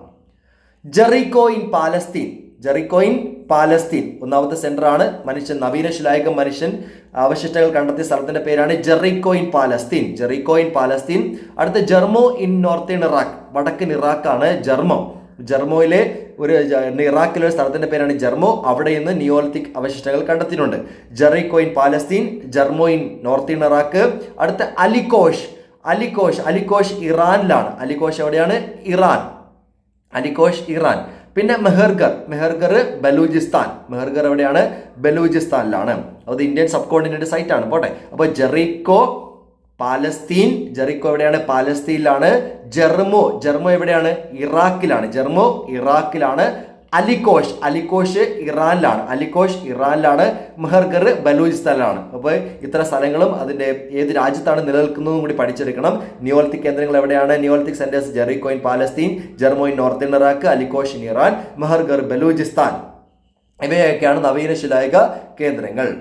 Jericho in Palestine. Jericho in Palestine. ഒന്നാമത്തെ സെന്റർ ആണ് മനുഷ്യൻ നവീന ശിലായകം മനുഷ്യൻ. അവശിഷ്ടങ്ങൾ കണ്ടെത്തിയ സ്ഥലത്തിന്റെ പേരാണ് Jericho in Palestine. Jericho in Palestine. അടുത്ത ജെർമോ ഇൻ നോർത്തേൺ ഇറാഖ്. വടക്കൻ ഇറാഖാണ് ജർമോ. ജർമോയിലെ ഒരു ഇറാഖിലെ ഒരു സ്ഥലത്തിന്റെ പേരാണ് ജർമോ. അവിടെ നിന്ന് നിയോലിത്തിക് അവശിഷ്ടങ്ങൾ കണ്ടെത്തിയിട്ടുണ്ട്. Jericho in Palestine Jarmo in northern Iraq. അടുത്ത Ali Kosh Ali Kosh Ali Kosh ഇറാനിലാണ്. Ali Kosh എവിടെയാണ്? ഇറാൻ. Ali Kosh Iran. പിന്നെ മെഹർഗർ. മെഹർഗർ ബലൂചിസ്ഥാൻ. മെഹർഗർ എവിടെയാണ്? ബലൂചിസ്ഥാനിലാണ്. അത് ഇന്ത്യൻ സബ് കോണ്ടിനെന്റ് സൈറ്റ് ആണ് പോട്ടെ. അപ്പോൾ ജെറിക്കോ പാലസ്തീൻ. ജെറിക്കോ എവിടെയാണ്? പാലസ്തീനിലാണ്. ജെർമോ. ജെർമോ എവിടെയാണ്? ഇറാഖിലാണ്. ജെർമോ ഇറാഖിലാണ്. അലിക്കോഷ് അലിക്കോഷ് ഇറാനിലാണ്. അലിക്കോഷ് ഇറാനിലാണ്. മെഹർഗർ ബലൂചിസ്ഥാനിലാണ്. അപ്പോൾ ഇത്തരം സ്ഥലങ്ങളും അതിന്റെ ഏത് രാജ്യത്താണ് നിലനിൽക്കുന്നതും കൂടി പഠിച്ചെടുക്കണം. നിയോളിത്തിക് കേന്ദ്രങ്ങൾ എവിടെയാണ്? Neolithic centres Jericho in Palestine Jarmo in northern Iraq Ali Kosh in Iran Mehrgarh Baluchistan. ഇവയൊക്കെയാണ് നവീന ശിലായുഗ കേന്ദ്രങ്ങൾ.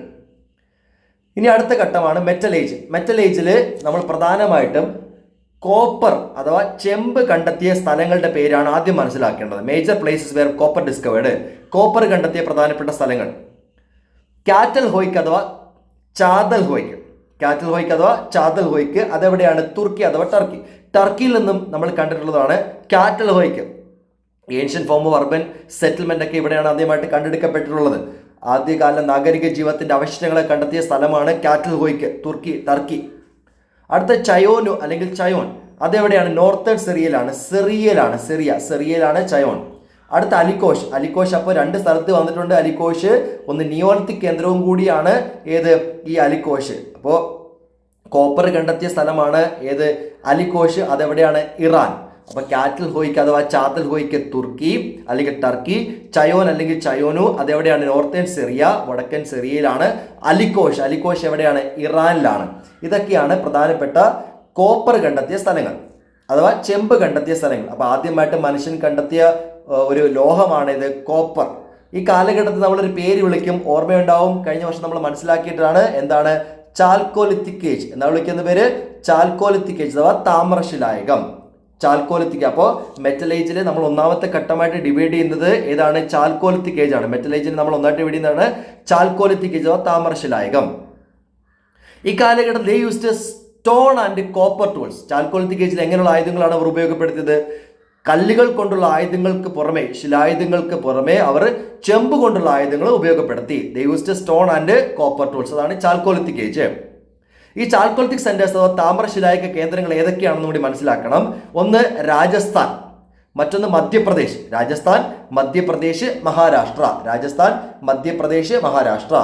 ഇനി അടുത്ത ഘട്ടമാണ് മെറ്റൽ ഏജ് മെറ്റൽ ഏജിൽ നമ്മൾ പ്രധാനമായിട്ടും കോപ്പർ അഥവാ ചെമ്പ് കണ്ടെത്തിയ സ്ഥലങ്ങളുടെ പേരാണ് ആദ്യം മനസ്സിലാക്കേണ്ടത്. Major places where copper discovered copper കണ്ടെത്തിയ പ്രധാനപ്പെട്ട സ്ഥലങ്ങൾ. കാറ്റൽ ഹോയ്ക്ക് അഥവാ ചാതൽ ഹോയ്ക്ക് കാറ്റൽ ഹോയ്ക്ക് അഥവാ ചാതൽ ഹോയ്ക്ക് അതെവിടെയാണ്? തുർക്കി അഥവാ ടർക്കി ടർക്കിയിൽ നിന്നും നമ്മൾ കണ്ടിട്ടുള്ളതാണ് Catal Huyuk Asian form of urban settlement ഒക്കെ ഇവിടെയാണ് ആദ്യമായിട്ട് കണ്ടെടുക്കപ്പെട്ടിട്ടുള്ളത്. ആദ്യകാല നാഗരിക ജീവിതത്തിന്റെ അവശിഷ്ടങ്ങളെ കണ്ടെത്തിയ സ്ഥലമാണ് കാറ്റൽ ഹോയ്ക്ക് തുർക്കി ടർക്കി അടുത്ത ചയോനു അല്ലെങ്കിൽ ചയോൻ. അതെവിടെയാണ്? നോർത്തേൺ സിറിയയിലാണ്. സിറിയയിലാണ്. സിറിയ. സിറിയയിലാണ് ചയോൺ അടുത്ത അലിക്കോഷ്. അലിക്കോഷ് അപ്പോൾ രണ്ട് സ്ഥലത്ത് വന്നിട്ടുണ്ട് അലിക്കോഷ്. ഒന്ന് നിയോളിത്തിക് കേന്ദ്രവും കൂടിയാണ്. ഏത്? ഈ അലിക്കോഷ്. അപ്പോൾ കോപ്പർ കണ്ടെത്തിയ സ്ഥലമാണ് ഏത്? അലിക്കോഷ്. അതെവിടെയാണ്? ഇറാൻ. അപ്പൊ കാറ്റൽ ഹോയ്ക്ക് അഥവാ ചാത്തൽ ഹോയ്ക്ക് തുർക്കി അല്ലെങ്കിൽ ടർക്കി ചയോൻ അല്ലെങ്കിൽ ചയോനു അതെവിടെയാണ്? നോർത്തേൺ സിറിയ വടക്കൻ സിറിയയിലാണ്. അലിക്കോഷ് അലിക്കോഷ് എവിടെയാണ്? ഇറാനിലാണ്. ഇതൊക്കെയാണ് പ്രധാനപ്പെട്ട കോപ്പർ കണ്ടെത്തിയ സ്ഥലങ്ങൾ അഥവാ ചെമ്പ് കണ്ടെത്തിയ സ്ഥലങ്ങൾ. അപ്പൊ ആദ്യമായിട്ട് മനുഷ്യൻ കണ്ടെത്തിയ ഒരു ലോഹമാണ് ഇത് കോപ്പർ. ഈ കാലഘട്ടത്തിൽ നമ്മളൊരു പേര് വിളിക്കും ഓർമ്മയുണ്ടാവും. കഴിഞ്ഞ വർഷം നമ്മൾ മനസ്സിലാക്കിയിട്ടാണ് എന്താണ്? ചാൽക്കോലിത്തിക്കേജ് എന്നാ വിളിക്കുന്ന പേര്? ചാൽക്കോലിത്തിക്കേജ് അഥവാ താമ്രശിലായകം ചാൽക്കോലിത്തിക് അപ്പോൾ മെറ്റൽ ഏജിൽ നമ്മൾ ഒന്നാമത്തെ ഘട്ടമായിട്ട് ഡിവൈഡ് ചെയ്യുന്നത് ഏതാണ്? ചാൽക്കോലിത്തിക് ഏജ് ആണ്. മെറ്റൽ ഏജിൽ നമ്മൾ ഒന്നായിട്ട് ഡിവൈഡ് ചെയ്യുന്നതാണ് ചാൽക്കോലിത്തിക് ഏജ് താമ്രശിലായകം. ഈ കാലഘട്ടത്തിൽ they use stone and copper tools chalcolithic ഏജിൽ എങ്ങനെയുള്ള ആയുധങ്ങളാണ് അവർ ഉപയോഗപ്പെടുത്തിയത്? കല്ലുകൾ കൊണ്ടുള്ള ആയുധങ്ങൾക്ക് പുറമെ ശിലായുധങ്ങൾക്ക് പുറമെ അവർ ചെമ്പ് കൊണ്ടുള്ള ആയുധങ്ങൾ ഉപയോഗപ്പെടുത്തി. They use stone and copper tools അതാണ് ചാൽക്കോളിത്തിക് ഏജ് ഈ ചാൽക്കോളിത്തിക് സെന്റേഴ്സ് അഥവാ താമ്രശിലായിക കേന്ദ്രങ്ങൾ ഏതൊക്കെയാണെന്ന് കൂടി മനസ്സിലാക്കണം. ഒന്ന് രാജസ്ഥാൻ മറ്റൊന്ന് മധ്യപ്രദേശ്. രാജസ്ഥാൻ മധ്യപ്രദേശ് മഹാരാഷ്ട്ര. രാജസ്ഥാൻ മധ്യപ്രദേശ് മഹാരാഷ്ട്ര.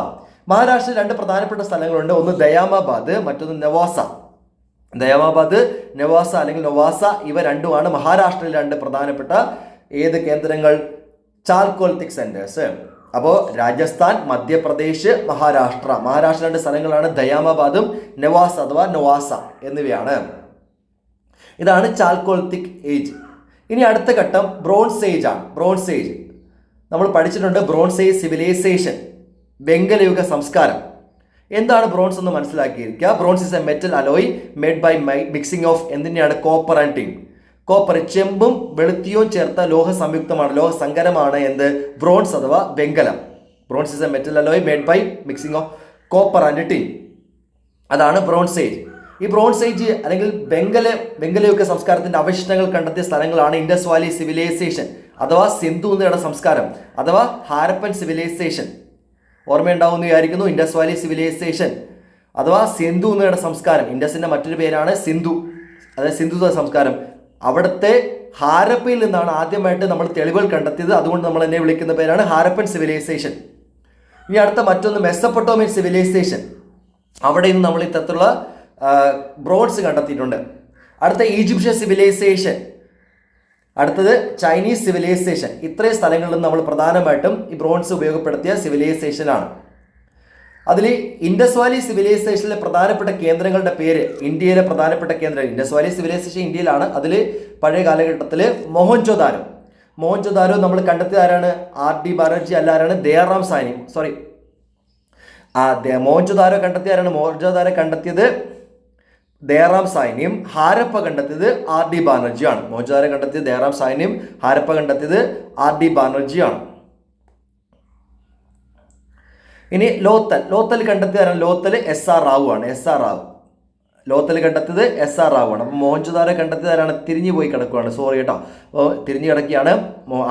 മഹാരാഷ്ട്രയിൽ രണ്ട് പ്രധാനപ്പെട്ട സ്ഥലങ്ങളുണ്ട്. ഒന്ന് ദയാമാബാദ് മറ്റൊന്ന് നവാസ. ദയാമാബാദ് നവാസ അല്ലെങ്കിൽ നവാസ ഇവ രണ്ടുമാണ് മഹാരാഷ്ട്രയിൽ രണ്ട് പ്രധാനപ്പെട്ട ഏത് കേന്ദ്രങ്ങൾ? ചാൽക്കോൾത്തിക് സെന്റേഴ്സ് അപ്പോൾ രാജസ്ഥാൻ മധ്യപ്രദേശ് മഹാരാഷ്ട്ര. മഹാരാഷ്ട്ര രണ്ട് സ്ഥലങ്ങളാണ്. ദയാമാബാദും നവാസ അഥവാ നവാസ എന്നിവയാണ്. ഇതാണ് ചാൽക്കോൾത്തിക് ഏജ്. ഇനി അടുത്ത ഘട്ടം ബ്രോൺസ് ഏജ് ആണ്. Bronze age. നമ്മൾ പഠിച്ചിട്ടുണ്ട് ബ്രോൺസ് ഏജ് സിവിലൈസേഷൻ വെങ്കലയുഗ സംസ്കാരം. എന്താണ് ബ്രോൺസ് എന്ന് മനസ്സിലാക്കിയിരിക്കുക? Bronze is a metal alloy made by mixing of എന്തിനെയാണ്? Copper and tin. കോപ്പർ ചെമ്പും വെളുത്തിയും ചേർത്ത ലോഹ സംയുക്തമാണ് ലോഹ സങ്കരമാണ് എന്ത്? ബ്രോൺസ് അഥവാ വെങ്കലം. Bronze is a metal alloy made by mixing of copper and tin അതാണ് ബ്രോൺസ് ഏജ്. ഈ ബ്രോൺസ് ഏജ് അല്ലെങ്കിൽ വെങ്കല വെങ്കലയൊക്കെ സംസ്കാരത്തിന്റെ അവശിഷ്ടങ്ങൾ കണ്ടെത്തിയ സ്ഥലങ്ങളാണ് ഇൻഡസ് വാലി സിവിലൈസേഷൻ അഥവാ സിന്ധു എന്നുള്ള സംസ്കാരം അഥവാ ഹാരപ്പൻ സിവിലൈസേഷൻ ഓർമ്മയുണ്ടാവുമെന്ന് വിചാരിക്കുന്നു ഇൻഡസ് വാലി സിവിലൈസേഷൻ അഥവാ സിന്ധു എന്നുള്ള സംസ്കാരം. ഇൻഡസിന്റെ മറ്റൊരു പേരാണ് സിന്ധു. അതായത് സിന്ധു സംസ്കാരം. അവിടുത്തെ ഹാരപ്പയിൽ നിന്നാണ് ആദ്യമായിട്ട് നമ്മൾ തെളിവുകൾ കണ്ടെത്തിയത്. അതുകൊണ്ട് നമ്മൾ എന്നെ വിളിക്കുന്ന പേരാണ് ഹാരപ്പൻ സിവിലൈസേഷൻ. ഇനി അടുത്ത മറ്റൊന്ന് മെസ്സപ്പൊട്ടോമിയൻ സിവിലൈസേഷൻ. അവിടെ നിന്ന് നമ്മൾ ഇത്തരത്തിലുള്ള ബ്രോഡ്സ് കണ്ടെത്തിയിട്ടുണ്ട്. അടുത്ത ഈജിപ്ഷ്യൻ സിവിലൈസേഷൻ. അടുത്തത് ചൈനീസ് സിവിലൈസേഷൻ. ഇത്രയും സ്ഥലങ്ങളിൽ നമ്മൾ പ്രധാനമായിട്ടും ഈ ബ്രോൺസ് ഉപയോഗപ്പെടുത്തിയ സിവിലൈസേഷനാണ്. അതിൽ ഇൻഡസ് വാലി സിവിലൈസേഷനിലെ പ്രധാനപ്പെട്ട കേന്ദ്രങ്ങളുടെ പേര് ഇന്ത്യയിലെ പ്രധാനപ്പെട്ട കേന്ദ്രം ഇൻഡസ് വാലി സിവിലൈസേഷൻ ഇന്ത്യയിലാണ്. അതിൽ പഴയ കാലഘട്ടത്തിൽ മോഹൻജോദാരോ. മോഹൻജോദാരോ നമ്മൾ കണ്ടെത്തിയ ആരാണ്? ആർ ഡി ബാനർജി അല്ലാരാണ് ദയാറാം സാനി. സോറി ആ മോഹൻജോദാരോ കണ്ടെത്തിയ ആരാണ്? മോഹൻജോദാരോ കണ്ടെത്തിയത് ദയാറാം സാനിയും ഹാരപ്പ കണ്ടെത്തിയത് ആർ ഡി ബാനർജിയാണ്. മോഹൻജോദാരോ കണ്ടെത്തിയത് ദയാറാം സാനിയും ഹാരപ്പ കണ്ടെത്തിയത് ആർ ഡി ബാനർജിയാണ്. ഇനി ലോത്തൽ ലോത്തൽ കണ്ടെത്തിയതാണ് ലോത്തൽ എസ് ആർ റാവു ആണ് എസ് ആർ റാവു. ലോത്തൽ കണ്ടെത്തിയത് എസ് ആർ റാവു ആണ്. അപ്പോൾ കണ്ടെത്തിയത് ആരാണ്? തിരിഞ്ഞു പോയി കിടക്കുകയാണ് സോറി കേട്ടോ. അപ്പോൾ തിരിഞ്ഞു കിടക്കുകയാണ്.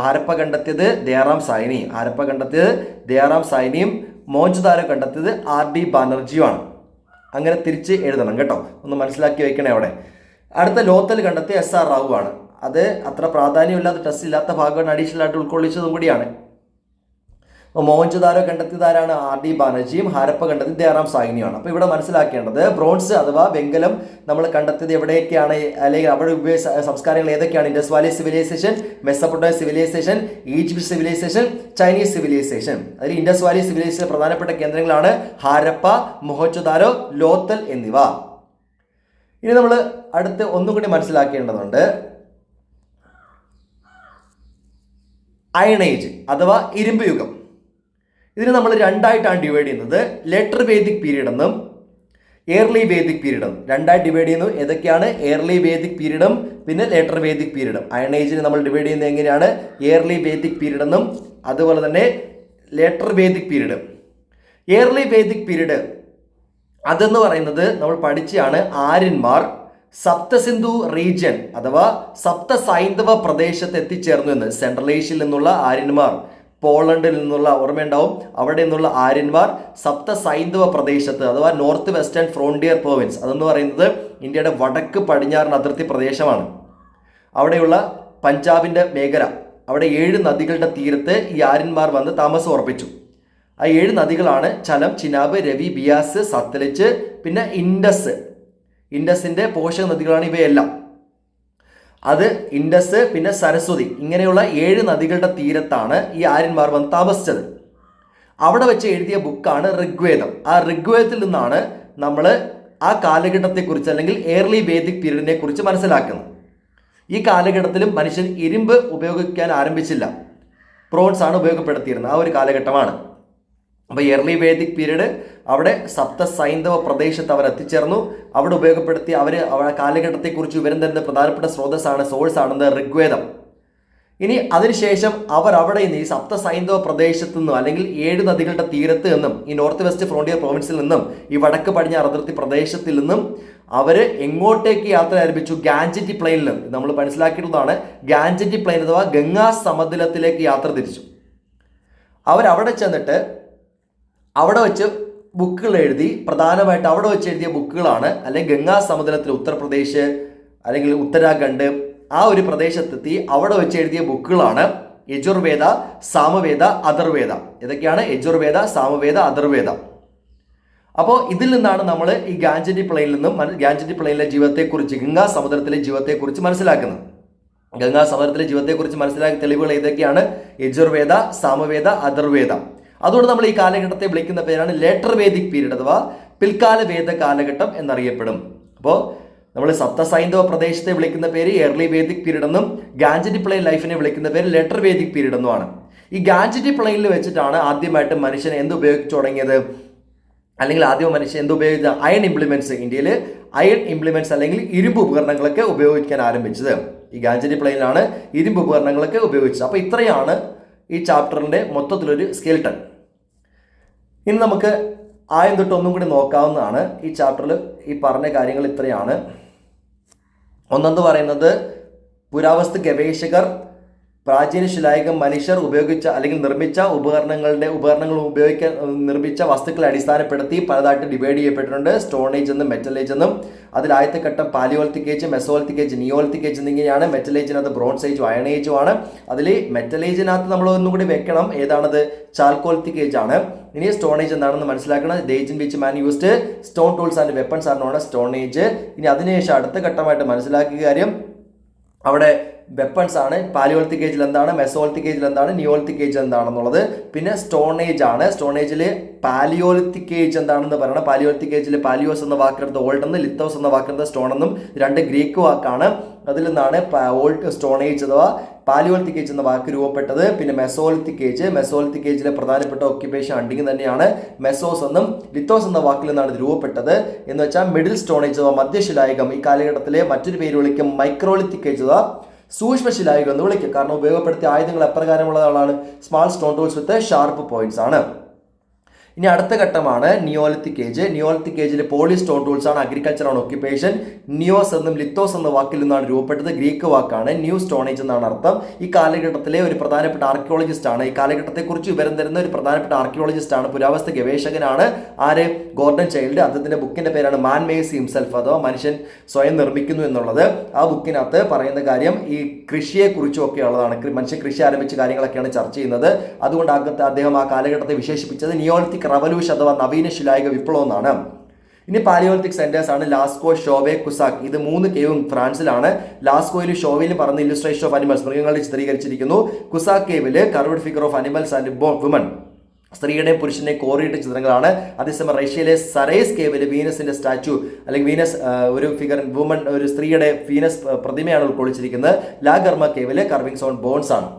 ആരപ്പ കണ്ടെത്തിയത് ദയാറാം സൈനി ആരപ്പ കണ്ടെത്തിയത് ദയാറാം സൈനിയും മോഹൻജുദാരോ കണ്ടെത്തിയത് ആർ ഡി ബാനർജിയുമാണ് അങ്ങനെ തിരിച്ച് എഴുതണം കേട്ടോ. ഒന്ന് മനസ്സിലാക്കി വെക്കണേ അവിടെ. അടുത്ത ലോത്തൽ കണ്ടെത്തിയ എസ് ആർ റാവു ആണ്. അത് അത്ര പ്രാധാന്യമില്ലാത്ത ടെസ്റ്റ് ഇല്ലാത്ത ഭാഗമാണ്. അഡീഷണൽ ആയിട്ട് ഉൾക്കൊള്ളിച്ചതും കൂടിയാണ്. മോഹൻജുദാരോ കണ്ടെത്തിയതാരാണ് ആർ ഡി ബാനർജിയും ഹാരപ്പ കണ്ടെത്തി ദയറാം സാഹിനിയുമാണ്. അപ്പോൾ ഇവിടെ മനസ്സിലാക്കേണ്ടത് ബ്രോൺസ് അഥവാ വെങ്കലം നമ്മൾ കണ്ടെത്തിയത് എവിടെയൊക്കെയാണ്? അല്ലെങ്കിൽ അവിടെ ഉപയോഗിച്ച സംസ്കാരങ്ങൾ ഏതൊക്കെയാണ്? Indus valley civilisation Mesopotamia civilisation Egyptian civilisation Chinese civilisation. അതിൽ ഇൻഡസ് വാലി സിവിലൈസേഷൻ പ്രധാനപ്പെട്ട കേന്ദ്രങ്ങളാണ് ഹാരപ്പ മോഹൻജുദാരോ ലോത്തൽ എന്നിവ. ഇനി നമ്മൾ അടുത്ത് ഒന്നും കൂടി മനസ്സിലാക്കേണ്ടതുണ്ട് അയണേജ് അഥവാ ഇരുമ്പ് യുഗം. ഇതിന് നമ്മൾ രണ്ടായിട്ടാണ് ഡിവൈഡ് ചെയ്യുന്നത്. ലെറ്റർ വേദിക് പീരീഡ് എന്നും എയർലി വേദിക് പീരീഡ് എന്നും രണ്ടായിട്ട് ഡിവൈഡ് ചെയ്യുന്നു. ഏതൊക്കെയാണ്? എയർലി വേദിക് പീരീഡും പിന്നെ ലെറ്റർ വേദിക് പീരീഡും അയൺ ഏജിന് നമ്മൾ ഡിവൈഡ് ചെയ്യുന്നത് എങ്ങനെയാണ്? എയർലി വേദിക് പീരീഡ് എന്നും അതുപോലെ തന്നെ later Vedic period early Vedic period അതെന്ന് പറയുന്നത് നമ്മൾ പഠിച്ചാണ് ആര്യന്മാർ സപ്തസിന്ധു റീജിയൻ അഥവാ സപ്ത സൈന്ധവ പ്രദേശത്ത് എത്തിച്ചേർന്നു എന്ന്. സെൻട്രൽ ഏഷ്യയിൽ നിന്നുള്ള ആര്യന്മാർ. പോളണ്ടിൽ നിന്നുള്ള ഓർമ്മയുണ്ടാവും. അവിടെ നിന്നുള്ള ആര്യന്മാർ സപ്ത സൈന്ധവ പ്രദേശത്ത് അഥവാ നോർത്ത് വെസ്റ്റേൺ ഫ്രോണ്ടിയർ പ്രോവിൻസ് അതെന്ന് പറയുന്നത് ഇന്ത്യയുടെ വടക്ക് പടിഞ്ഞാറൻ അതിർത്തി പ്രദേശമാണ്. അവിടെയുള്ള പഞ്ചാബിന്റെ മേഖല അവിടെ ഏഴ് നദികളുടെ തീരത്ത് ഈ ആര്യന്മാർ വന്ന് താമസം ഉറപ്പിച്ചു. ആ ഏഴ് നദികളാണ് ചലം ചിനാബ് രവി ബിയാസ് സത്ലജ് പിന്നെ ഇൻഡസ്. ഇൻഡസിന്റെ പോഷക നദികളാണ് ഇവയെല്ലാം. അത് ഇൻഡസ് പിന്നെ സരസ്വതി. ഇങ്ങനെയുള്ള ഏഴ് നദികളുടെ തീരത്താണ് ഈ ആര്യന്മാർ വന്ന് താമസിച്ചത്. അവിടെ വെച്ച് എഴുതിയ ബുക്കാണ് ഋഗ്വേദം. ആ ഋഗ്വേദത്തിൽ നിന്നാണ് നമ്മൾ ആ കാലഘട്ടത്തെക്കുറിച്ച് അല്ലെങ്കിൽ എയർലി വേദിക് പീരീഡിനെ കുറിച്ച് മനസ്സിലാക്കുന്നത്. ഈ കാലഘട്ടത്തിലും മനുഷ്യൻ ഇരുമ്പ് ഉപയോഗിക്കാൻ ആരംഭിച്ചില്ല. പ്രോൺസ് ആണ് ഉപയോഗപ്പെടുത്തിയിരുന്നത്. ആ ഒരു കാലഘട്ടമാണ്. അപ്പോൾ എർലി വേദിക് പീരീഡ് അവിടെ സപ്ത സൈന്ധവ പ്രദേശത്ത് അവർ എത്തിച്ചേർന്നു. അവിടെ ഉപയോഗപ്പെടുത്തി അവർ അവരുടെ കാലഘട്ടത്തെക്കുറിച്ച് വിവരം തരുന്ന പ്രധാനപ്പെട്ട സ്രോതസ്സാണ് സോഴ്സ് ആണെന്ന് ഋഗ്വേദം. ഇനി അതിനുശേഷം അവർ അവിടെ നിന്ന് ഈ സപ്ത സൈന്ധവ പ്രദേശത്തു നിന്നും അല്ലെങ്കിൽ ഏഴ് നദികളുടെ തീരത്ത് നിന്നും ഈ നോർത്ത് വെസ്റ്റ് ഫ്രോണ്ടിയർ പ്രൊവിൻസിൽ നിന്നും ഈ വടക്ക് പടിഞ്ഞാറ് അതിർത്തി പ്രദേശത്തിൽ നിന്നും അവർ എങ്ങോട്ടേക്ക് യാത്ര ആരംഭിച്ചു? ഗാഞ്ചറ്റി പ്ലെയിനിൽ നിന്ന്. നമ്മൾ മനസ്സിലാക്കിയിട്ടുള്ളതാണ് ഗാഞ്ചറ്റി പ്ലെയിൻ അഥവാ ഗംഗാ സമതലത്തിലേക്ക് യാത്ര തിരിച്ചു. അവരവിടെ ചെന്നിട്ട് അവിടെ വെച്ച് ബുക്കുകൾ എഴുതി പ്രധാനമായിട്ട് അവിടെ വെച്ച് എഴുതിയ ബുക്കുകളാണ്. അല്ലെങ്കിൽ ഗംഗാ സമുദ്രത്തിൽ ഉത്തർപ്രദേശ് അല്ലെങ്കിൽ ഉത്തരാഖണ്ഡ് ആ ഒരു പ്രദേശത്തെത്തി അവിടെ വെച്ച് എഴുതിയ ബുക്കുകളാണ് യജുർവേദ സാമവേദ അഥർവേദ. ഇതൊക്കെയാണ് യജുർവേദ സാമവേദ അഥർവേദ. അപ്പോൾ ഇതിൽ നിന്നാണ് നമ്മൾ ഈ ഗാഞ്ചറ്റി പ്ലെയിനിൽ നിന്നും ഗാഞ്ചറ്റി പ്ലെയിനിലെ ജീവിതത്തെക്കുറിച്ച് ഗംഗാ സമുദ്രത്തിലെ ജീവിതത്തെക്കുറിച്ച് മനസ്സിലാക്കുന്നത്. ഗംഗാ സമുദ്രത്തിലെ ജീവിതത്തെക്കുറിച്ച് മനസ്സിലാക്കിയ തെളിവുകൾ ഏതൊക്കെയാണ്? യജുർവേദ സാമവേദ അഥർവേദ. അതുകൊണ്ട് നമ്മൾ ഈ കാലഘട്ടത്തെ വിളിക്കുന്ന പേരാണ് ലേറ്റർ വേദിക് പീരീഡ് അഥവാ പിൽക്കാല വേദ കാലഘട്ടം എന്നറിയപ്പെടും. അപ്പോൾ നമ്മൾ സപ്തസൈന്ധവ പ്രദേശത്തെ വിളിക്കുന്ന പേര് എർലി വേദിക് പീരീഡ് എന്നും ഗാഞ്ചറ്റി പ്ലെയിൻ ലൈഫിനെ വിളിക്കുന്ന പേര് ലെറ്റർ വേദിക് പീരീഡ് എന്നുമാണ് ഈ ഗാഞ്ചറ്റി പ്ലെയിനിൽ വെച്ചിട്ടാണ് ആദ്യമായിട്ട് മനുഷ്യൻ എന്ത് ഉപയോഗിച്ചു തുടങ്ങിയത്? അല്ലെങ്കിൽ ആദ്യം മനുഷ്യൻ എന്ത് ഉപയോഗിച്ച? അയൺ ഇംപ്ലിമെന്റ്സ് ഇന്ത്യയിൽ അയൺ ഇംപ്ലിമെന്റ്സ് അല്ലെങ്കിൽ ഇരുമ്പ് ഉപകരണങ്ങളൊക്കെ ഉപയോഗിക്കാൻ ആരംഭിച്ചത്. ഈ ഗാഞ്ചറ്റി പ്ലെയിനിലാണ് ഇരുമ്പ് ഉപകരണങ്ങളൊക്കെ ഉപയോഗിച്ചത്. അപ്പോൾ ഇത്രയാണ് ഈ ചാപ്റ്ററിന്റെ മൊത്തത്തിലൊരു സ്കെൽട്ടൺ ഇനി നമുക്ക് ആയം തൊട്ട് ഒന്നും കൂടി നോക്കാവുന്നതാണ് ഈ ചാപ്റ്ററിൽ ഈ പറഞ്ഞ കാര്യങ്ങൾ ഇത്രയാണ്. ഒന്നെന്ന് പറയുന്നത് പുരാവസ്തു ഗവേഷകർ പ്രാചീന ശിലായുഗം മനുഷ്യർ ഉപയോഗിച്ച അല്ലെങ്കിൽ നിർമ്മിച്ച ഉപകരണങ്ങളുടെ ഉപകരണങ്ങൾ ഉപയോഗിക്കാൻ നിർമ്മിച്ച വസ്തുക്കളെ അടിസ്ഥാനപ്പെടുത്തി പലതായിട്ട് ഡിവൈഡ് ചെയ്യപ്പെട്ടിട്ടുണ്ട്. സ്റ്റോൺ ഏജ് എന്നും മെറ്റൽ ഏജ് എന്നും. അതിൽ ആദ്യത്തെ ഘട്ടം പാലിയോൾത്തിക് ഏജ് മെസോൾത്തിക് ഏജ് എന്നിങ്ങനെയാണ്. മെറ്റൽ ഏജിനകത്ത് ബ്രോൺസ് ഏജും അയൺ ഏജും ആണ്. അതിൽ മെറ്റൽ ഏജിനകത്ത് നമ്മൾ ഒന്നും കൂടി വെക്കണം. ഏതാണത്? ചാൽക്കോൾത്തിക് ഏജ് ആണ്. ഇനി സ്റ്റോൺ ഏജ് എന്താണെന്ന് മനസ്സിലാക്കണം. In which man used stone tools and weapons ആണ് സ്റ്റോൺ ഏജ് ഇനി അതിനുശേഷം അടുത്ത ഘട്ടമായിട്ട് മനസ്സിലാക്കിയ കാര്യം അവിടെ വെപ്പൺസ് ആണ്. പാലിയോൾത്തിക് ഏജിൽ എന്താണ്? മെസോൾത്തിക് ഏജിൽ എന്താണ്? നിയോൾത്തിക് ഏജ് എന്താണെന്നുള്ളത് പിന്നെ സ്റ്റോൺ ഏജ് ആണ്. സ്റ്റോൺ ഏജിൽ പാലിയോലിത്തിക് ഏജ് എന്താണെന്ന് പറയണം. പാലിയോലിത്തിക് ഏജിൽ പാലിയോസ് എന്ന വാക്കെടുത്ത് ഓൾഡ് എന്ന് ലിത്തോസ് എന്ന വാക്കെടുത്ത് സ്റ്റോൺ എന്നും രണ്ട് ഗ്രീക്ക് വാക്കാണ്. അതിൽ നിന്നാണ് ഓൾഡ് സ്റ്റോൺ ഏജ് അഥവാ പാലിയോലിത്തിക് ഏജ് എന്ന വാക്ക് രൂപപ്പെട്ടത്. പിന്നെ മെസോലിത്തിക് ഏജ് മെസോലിത്തിക് ഏജിലെ പ്രധാനപ്പെട്ട ഓക്യുപേഷൻ ഹണ്ടിങ് തന്നെയാണ്. മെസോസ് എന്നും ലിത്തോസ് എന്ന വാക്കിൽ നിന്നാണ് ഇത് രൂപപ്പെട്ടത്. എന്ന് വെച്ചാൽ മിഡിൽ സ്റ്റോൺ ഏജ് അഥവാ മധ്യശിലായകം ഈ കാലഘട്ടത്തിലെ മറ്റൊരു പേര് വിളിക്കും മൈക്രോലിത്തിക് ഏജ് അഥവാ സൂക്ഷ്മശിലായുഗം എന്ന് വിളിക്കും. കാരണം ഉപയോഗപ്പെടുത്തിയ ആയുധങ്ങൾ എപ്രകാരമുള്ളതാണ്? Small stone tools with sharp points ആണ്. ഇനി അടുത്ത ഘട്ടമാണ് നിയോലിത്തിക് ഏജ്. നിയോലിത്തിക് ഏജിൽ പോളി സ്റ്റോൺ ടൂൾസ് ആണ് അഗ്രികൾച്ചർ ആണ് ഓക്യുപ്പേഷൻ നിയോസ് എന്നും ലിത്തോസ് എന്ന വാക്കിൽ നിന്നാണ് രൂപപ്പെട്ടത് ഗ്രീക്ക് വാക്കാണ്. ന്യൂ സ്റ്റോൺ ഏജ് എന്നാണ് അർത്ഥം. ഈ കാലഘട്ടത്തിലെ ഒരു പ്രധാനപ്പെട്ട ആർക്കിയോളജിസ്റ്റ് ആണ്. ഈ കാലഘട്ടത്തെക്കുറിച്ച് വിവരം തരുന്ന ഒരു പ്രധാനപ്പെട്ട ആർക്കിയോളജിസ്റ്റ് ആണ് പുരാവസ്തു ഗവേഷകനാണ്. ആര്? Gordon Childe. അദ്ദേഹത്തിന്റെ ബുക്കിന്റെ പേരാണ് മാൻ മേസ് ഹിംസെൽഫ്. അതോ മനുഷ്യൻ സ്വയം നിർമ്മിക്കുന്നു എന്നുള്ളത്. ആ ബുക്കിനകത്ത് പറയുന്ന കാര്യം ഈ കൃഷിയെ കുറിച്ചും ഒക്കെ ഉള്ളതാണ്. മനുഷ്യൻ കൃഷി ആരംഭിച്ച കാര്യങ്ങളൊക്കെയാണ് ചർച്ച ചെയ്യുന്നത്. അതുകൊണ്ട് അദ്ദേഹം ആ കാലഘട്ടത്തെ വിശേഷിപ്പിച്ചത് നിയോളിത്തിക് റവല്യൂഷൻ അഥവാ നവീന ശിലായിക വിപ്ലവം എന്നാണ്. ഇനി പാലിയോലിത്തിക് സെന്റേഴ്സ് ആണ് ലാസ്കോ ഷോവെ കുസാക് ഇത് മൂന്ന് കേവും ഫ്രാൻസിലാണ്. ലാസ്കോയിൽ ഷോവയിലും പറഞ്ഞ ഇല്ലുസ്ട്രേഷൻ ഓഫ് അനിമൽസ് മൃഗങ്ങളെ ചിത്രീകരിച്ചിരിക്കുന്നു. കുസാക് കേവിൽ curved figure of animals and woman സ്ത്രീയുടെയും പുരുഷന്റെ കോറിയിട്ട ചിത്രങ്ങളാണ്. അതേസമയം റഷ്യയിലെ സറേസ് കേവിൽ വീനസിന്റെ സ്റ്റാച്ചു അല്ലെങ്കിൽ വീനസ് ഒരു ഫിഗർ വുമൺ ഒരു സ്ത്രീയുടെ വീനസ് പ്രതിമയാണ് ഉൾക്കൊള്ളിച്ചിരിക്കുന്നത്. ലാഗർമ കേവിൽ കർവിങ്സ് ഓൺ ബോൺസ് ആണ്.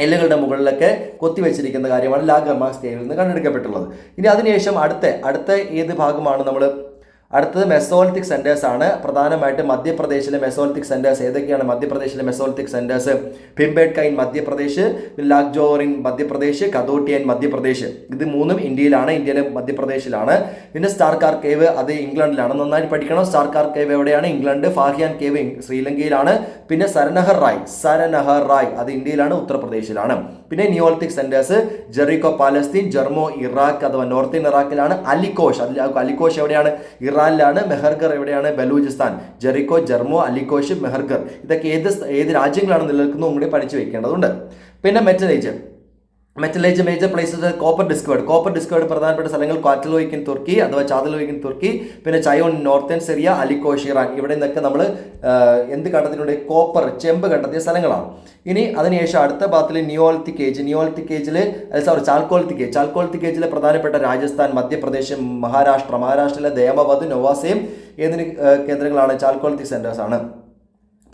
എല്ലുകളുടെ മുകളിലൊക്കെ കൊത്തിവെച്ചിരിക്കുന്ന കാര്യമാണ് ലാഗർമ കേവിൽ നിന്ന് കണ്ടെടുക്കപ്പെട്ടുള്ളത്. ഇനി അതിനുശേഷം അടുത്ത അടുത്ത ഏത് ഭാഗമാണ് നമ്മൾ അടുത്തത് മെസോളിത്തിക് സെന്റേഴ്സ് ആണ്. പ്രധാനമായിട്ട് മധ്യപ്രദേശിലെ മെസോളിത്തിക് സെന്റേഴ്സ് ഏതൊക്കെയാണ് മധ്യപ്രദേശിലെ mesolithic centres ഭിംബേഡ്ക in Madhya Pradesh ലാഗ്ജോർ in Madhya Pradesh Kathotia in Madhya Pradesh. ഇത് മൂന്നും ഇന്ത്യയിലാണ് ഇന്ത്യയിലെ മധ്യപ്രദേശിലാണ്. പിന്നെ സ്റ്റാർക്കാർ കേവ് അത് ഇംഗ്ലണ്ടിലാണ്. നന്നായിട്ട് പഠിക്കണം. സ്റ്റാർക്കാർ കേവ് എവിടെയാണ്? ഇംഗ്ലണ്ട് ഫാഹിയാൻ കേവ് ശ്രീലങ്കയിലാണ്. പിന്നെ സരനഹർ റായ്. സരനഹർ റായ്. അത് ഇന്ത്യയിലാണ് ഉത്തർപ്രദേശിലാണ്. പിന്നെ Neolithic centres Jericho Palestine Jarmo Iraq അഥവാ നോർത്ത് ഇറാഖിലാണ് അലിക്കോഷ്. അലിക്കോഷ് എവിടെയാണ്? ഇറാനിലാണ് മെഹർഗർ എവിടെയാണ്? ബലൂചിസ്ഥാൻ. ജെറിക്കോ ജർമോ അലിക്കോഷ് മെഹർഗർ. ഇതൊക്കെ ഏത് ഏത് രാജ്യങ്ങളാണ് നിലനിൽക്കുന്നതും? കൂടി പഠിച്ചു വെക്കേണ്ടതുണ്ട്. പിന്നെ metal age major places copper discovered copper discovered പ്രധാനപ്പെട്ട സ്ഥലങ്ങൾ ക്വാറ്റലോയിക്കൻ തുർക്കി അഥവാ ചാതലോയിക്കിൻ തുർക്കി പിന്നെ ചയോൺ നോർത്തേൺ സിറിയ അലിക്കോ ഷിറാൻ. ഇവിടെ നിന്നൊക്കെ നമ്മൾ എന്ത് കണ്ടെത്തിയിട്ടുണ്ട്? കോപ്പർ ചെമ്പ് കണ്ടെത്തിയ സ്ഥലങ്ങളാണ്. ഇനി അതിനുശേഷം അടുത്ത ഭാഗത്തിൽ നിയോൾത്തിക് ഏജ് നിയോൾത്തിക് ഏജിൽ സോറി ചാൽക്കോൾത്തിക് ഏജ് ചാൽക്കോൾത്തിക് ഏജിലെ പ്രധാനപ്പെട്ട രാജസ്ഥാൻ മധ്യപ്രദേശ് മഹാരാഷ്ട്ര. മഹാരാഷ്ട്രയിലെ ദേമവദ് നൊവാസയും ഏതിന് കേന്ദ്രങ്ങളാണ് ചാൽക്കോൾത്തിക് സെന്റേഴ്സ് ആണ്.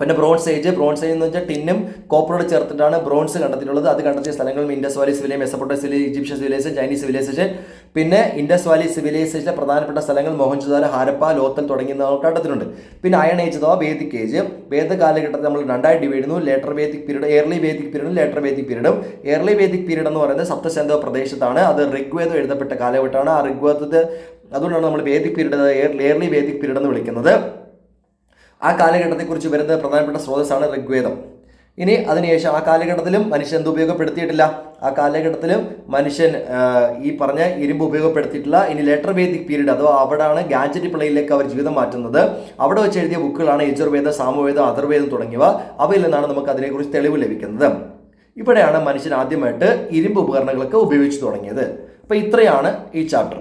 പിന്നെ ബ്രോൺസ് ഏജ് ബ്രോൺസ് ഏജ് എന്ന് വെച്ചാൽ ടിന്നും കോപ്പറോട് ചേർത്തിട്ടാണ് ബ്രോൺസ് കണ്ടെത്തിയിട്ടുള്ളത്. അത് കണ്ടെത്തിയ സ്ഥലങ്ങളും Indus valley civilisation Mesopotamia Egyptian civilisation Chinese civilisation. പിന്നെ ഇൻഡസ് വാലി സിവിലൈസേഷനിലെ പ്രധാനപ്പെട്ട സ്ഥലങ്ങൾ മോഹൻജുദാര ഹാരപ്പ ലോത്തൽ തുടങ്ങിയവ കണ്ടെത്തിയിട്ടുണ്ട്. പിന്നെ അയൺ ഏജ് അഥവാ വേദിക് ഏജ്. വേദ കാലഘട്ടത്തിൽ നമ്മൾ രണ്ടായി ഡിവൈഡ് ചെയ്യുന്നു. Later Vedic period early Vedic പീരീഡും later Vedic പീരീഡും ഏർലി വേദിക് പീരീഡ് എന്ന് പറയുന്നത് സപ്തസന്ധ പ്രദേശത്താണ്. അത് ഋഗ്വേദം എഴുതപ്പെട്ട കാലഘട്ടമാണ്. ആ ഋഗ്വേദത്തെ അതുകൊണ്ടാണ് നമ്മൾ Vedic period early Vedic period എന്ന് വിളിക്കുന്നത്. ആ കാലഘട്ടത്തെക്കുറിച്ച് വരുന്ന പ്രധാനപ്പെട്ട സ്രോതസ്സാണ് ഋഗ്വേദം. ഇനി അതിനുശേഷം ആ കാലഘട്ടത്തിലും മനുഷ്യൻ എന്ത് ഉപയോഗപ്പെടുത്തിയിട്ടില്ല. ആ കാലഘട്ടത്തിലും മനുഷ്യൻ ഈ പറഞ്ഞ ഇരുമ്പ് ഉപയോഗപ്പെടുത്തിയിട്ടില്ല. ഇനി ലെറ്റർ വേദിക് പീരീഡ് അഥവാ അവിടെയാണ് ഗാഡ്ജറ്റ് പ്ലേയിലേക്ക് അവർ ജീവിതം മാറ്റുന്നത്. അവിടെ വെച്ച് എഴുതിയ ബുക്കുകളാണ് യജുർവേദം സാമവേദം അഥർവേദം തുടങ്ങിയവ. അവയിൽ നിന്നാണ് നമുക്ക് അതിനെക്കുറിച്ച് തെളിവ് ലഭിക്കുന്നത്. ഇവിടെയാണ് മനുഷ്യൻ ആദ്യമായിട്ട് ഇരുമ്പ് ഉപകരണങ്ങളൊക്കെ ഉപയോഗിച്ച് തുടങ്ങിയത്. അപ്പോൾ ഇത്രയാണ് ഈ ചാപ്റ്റർ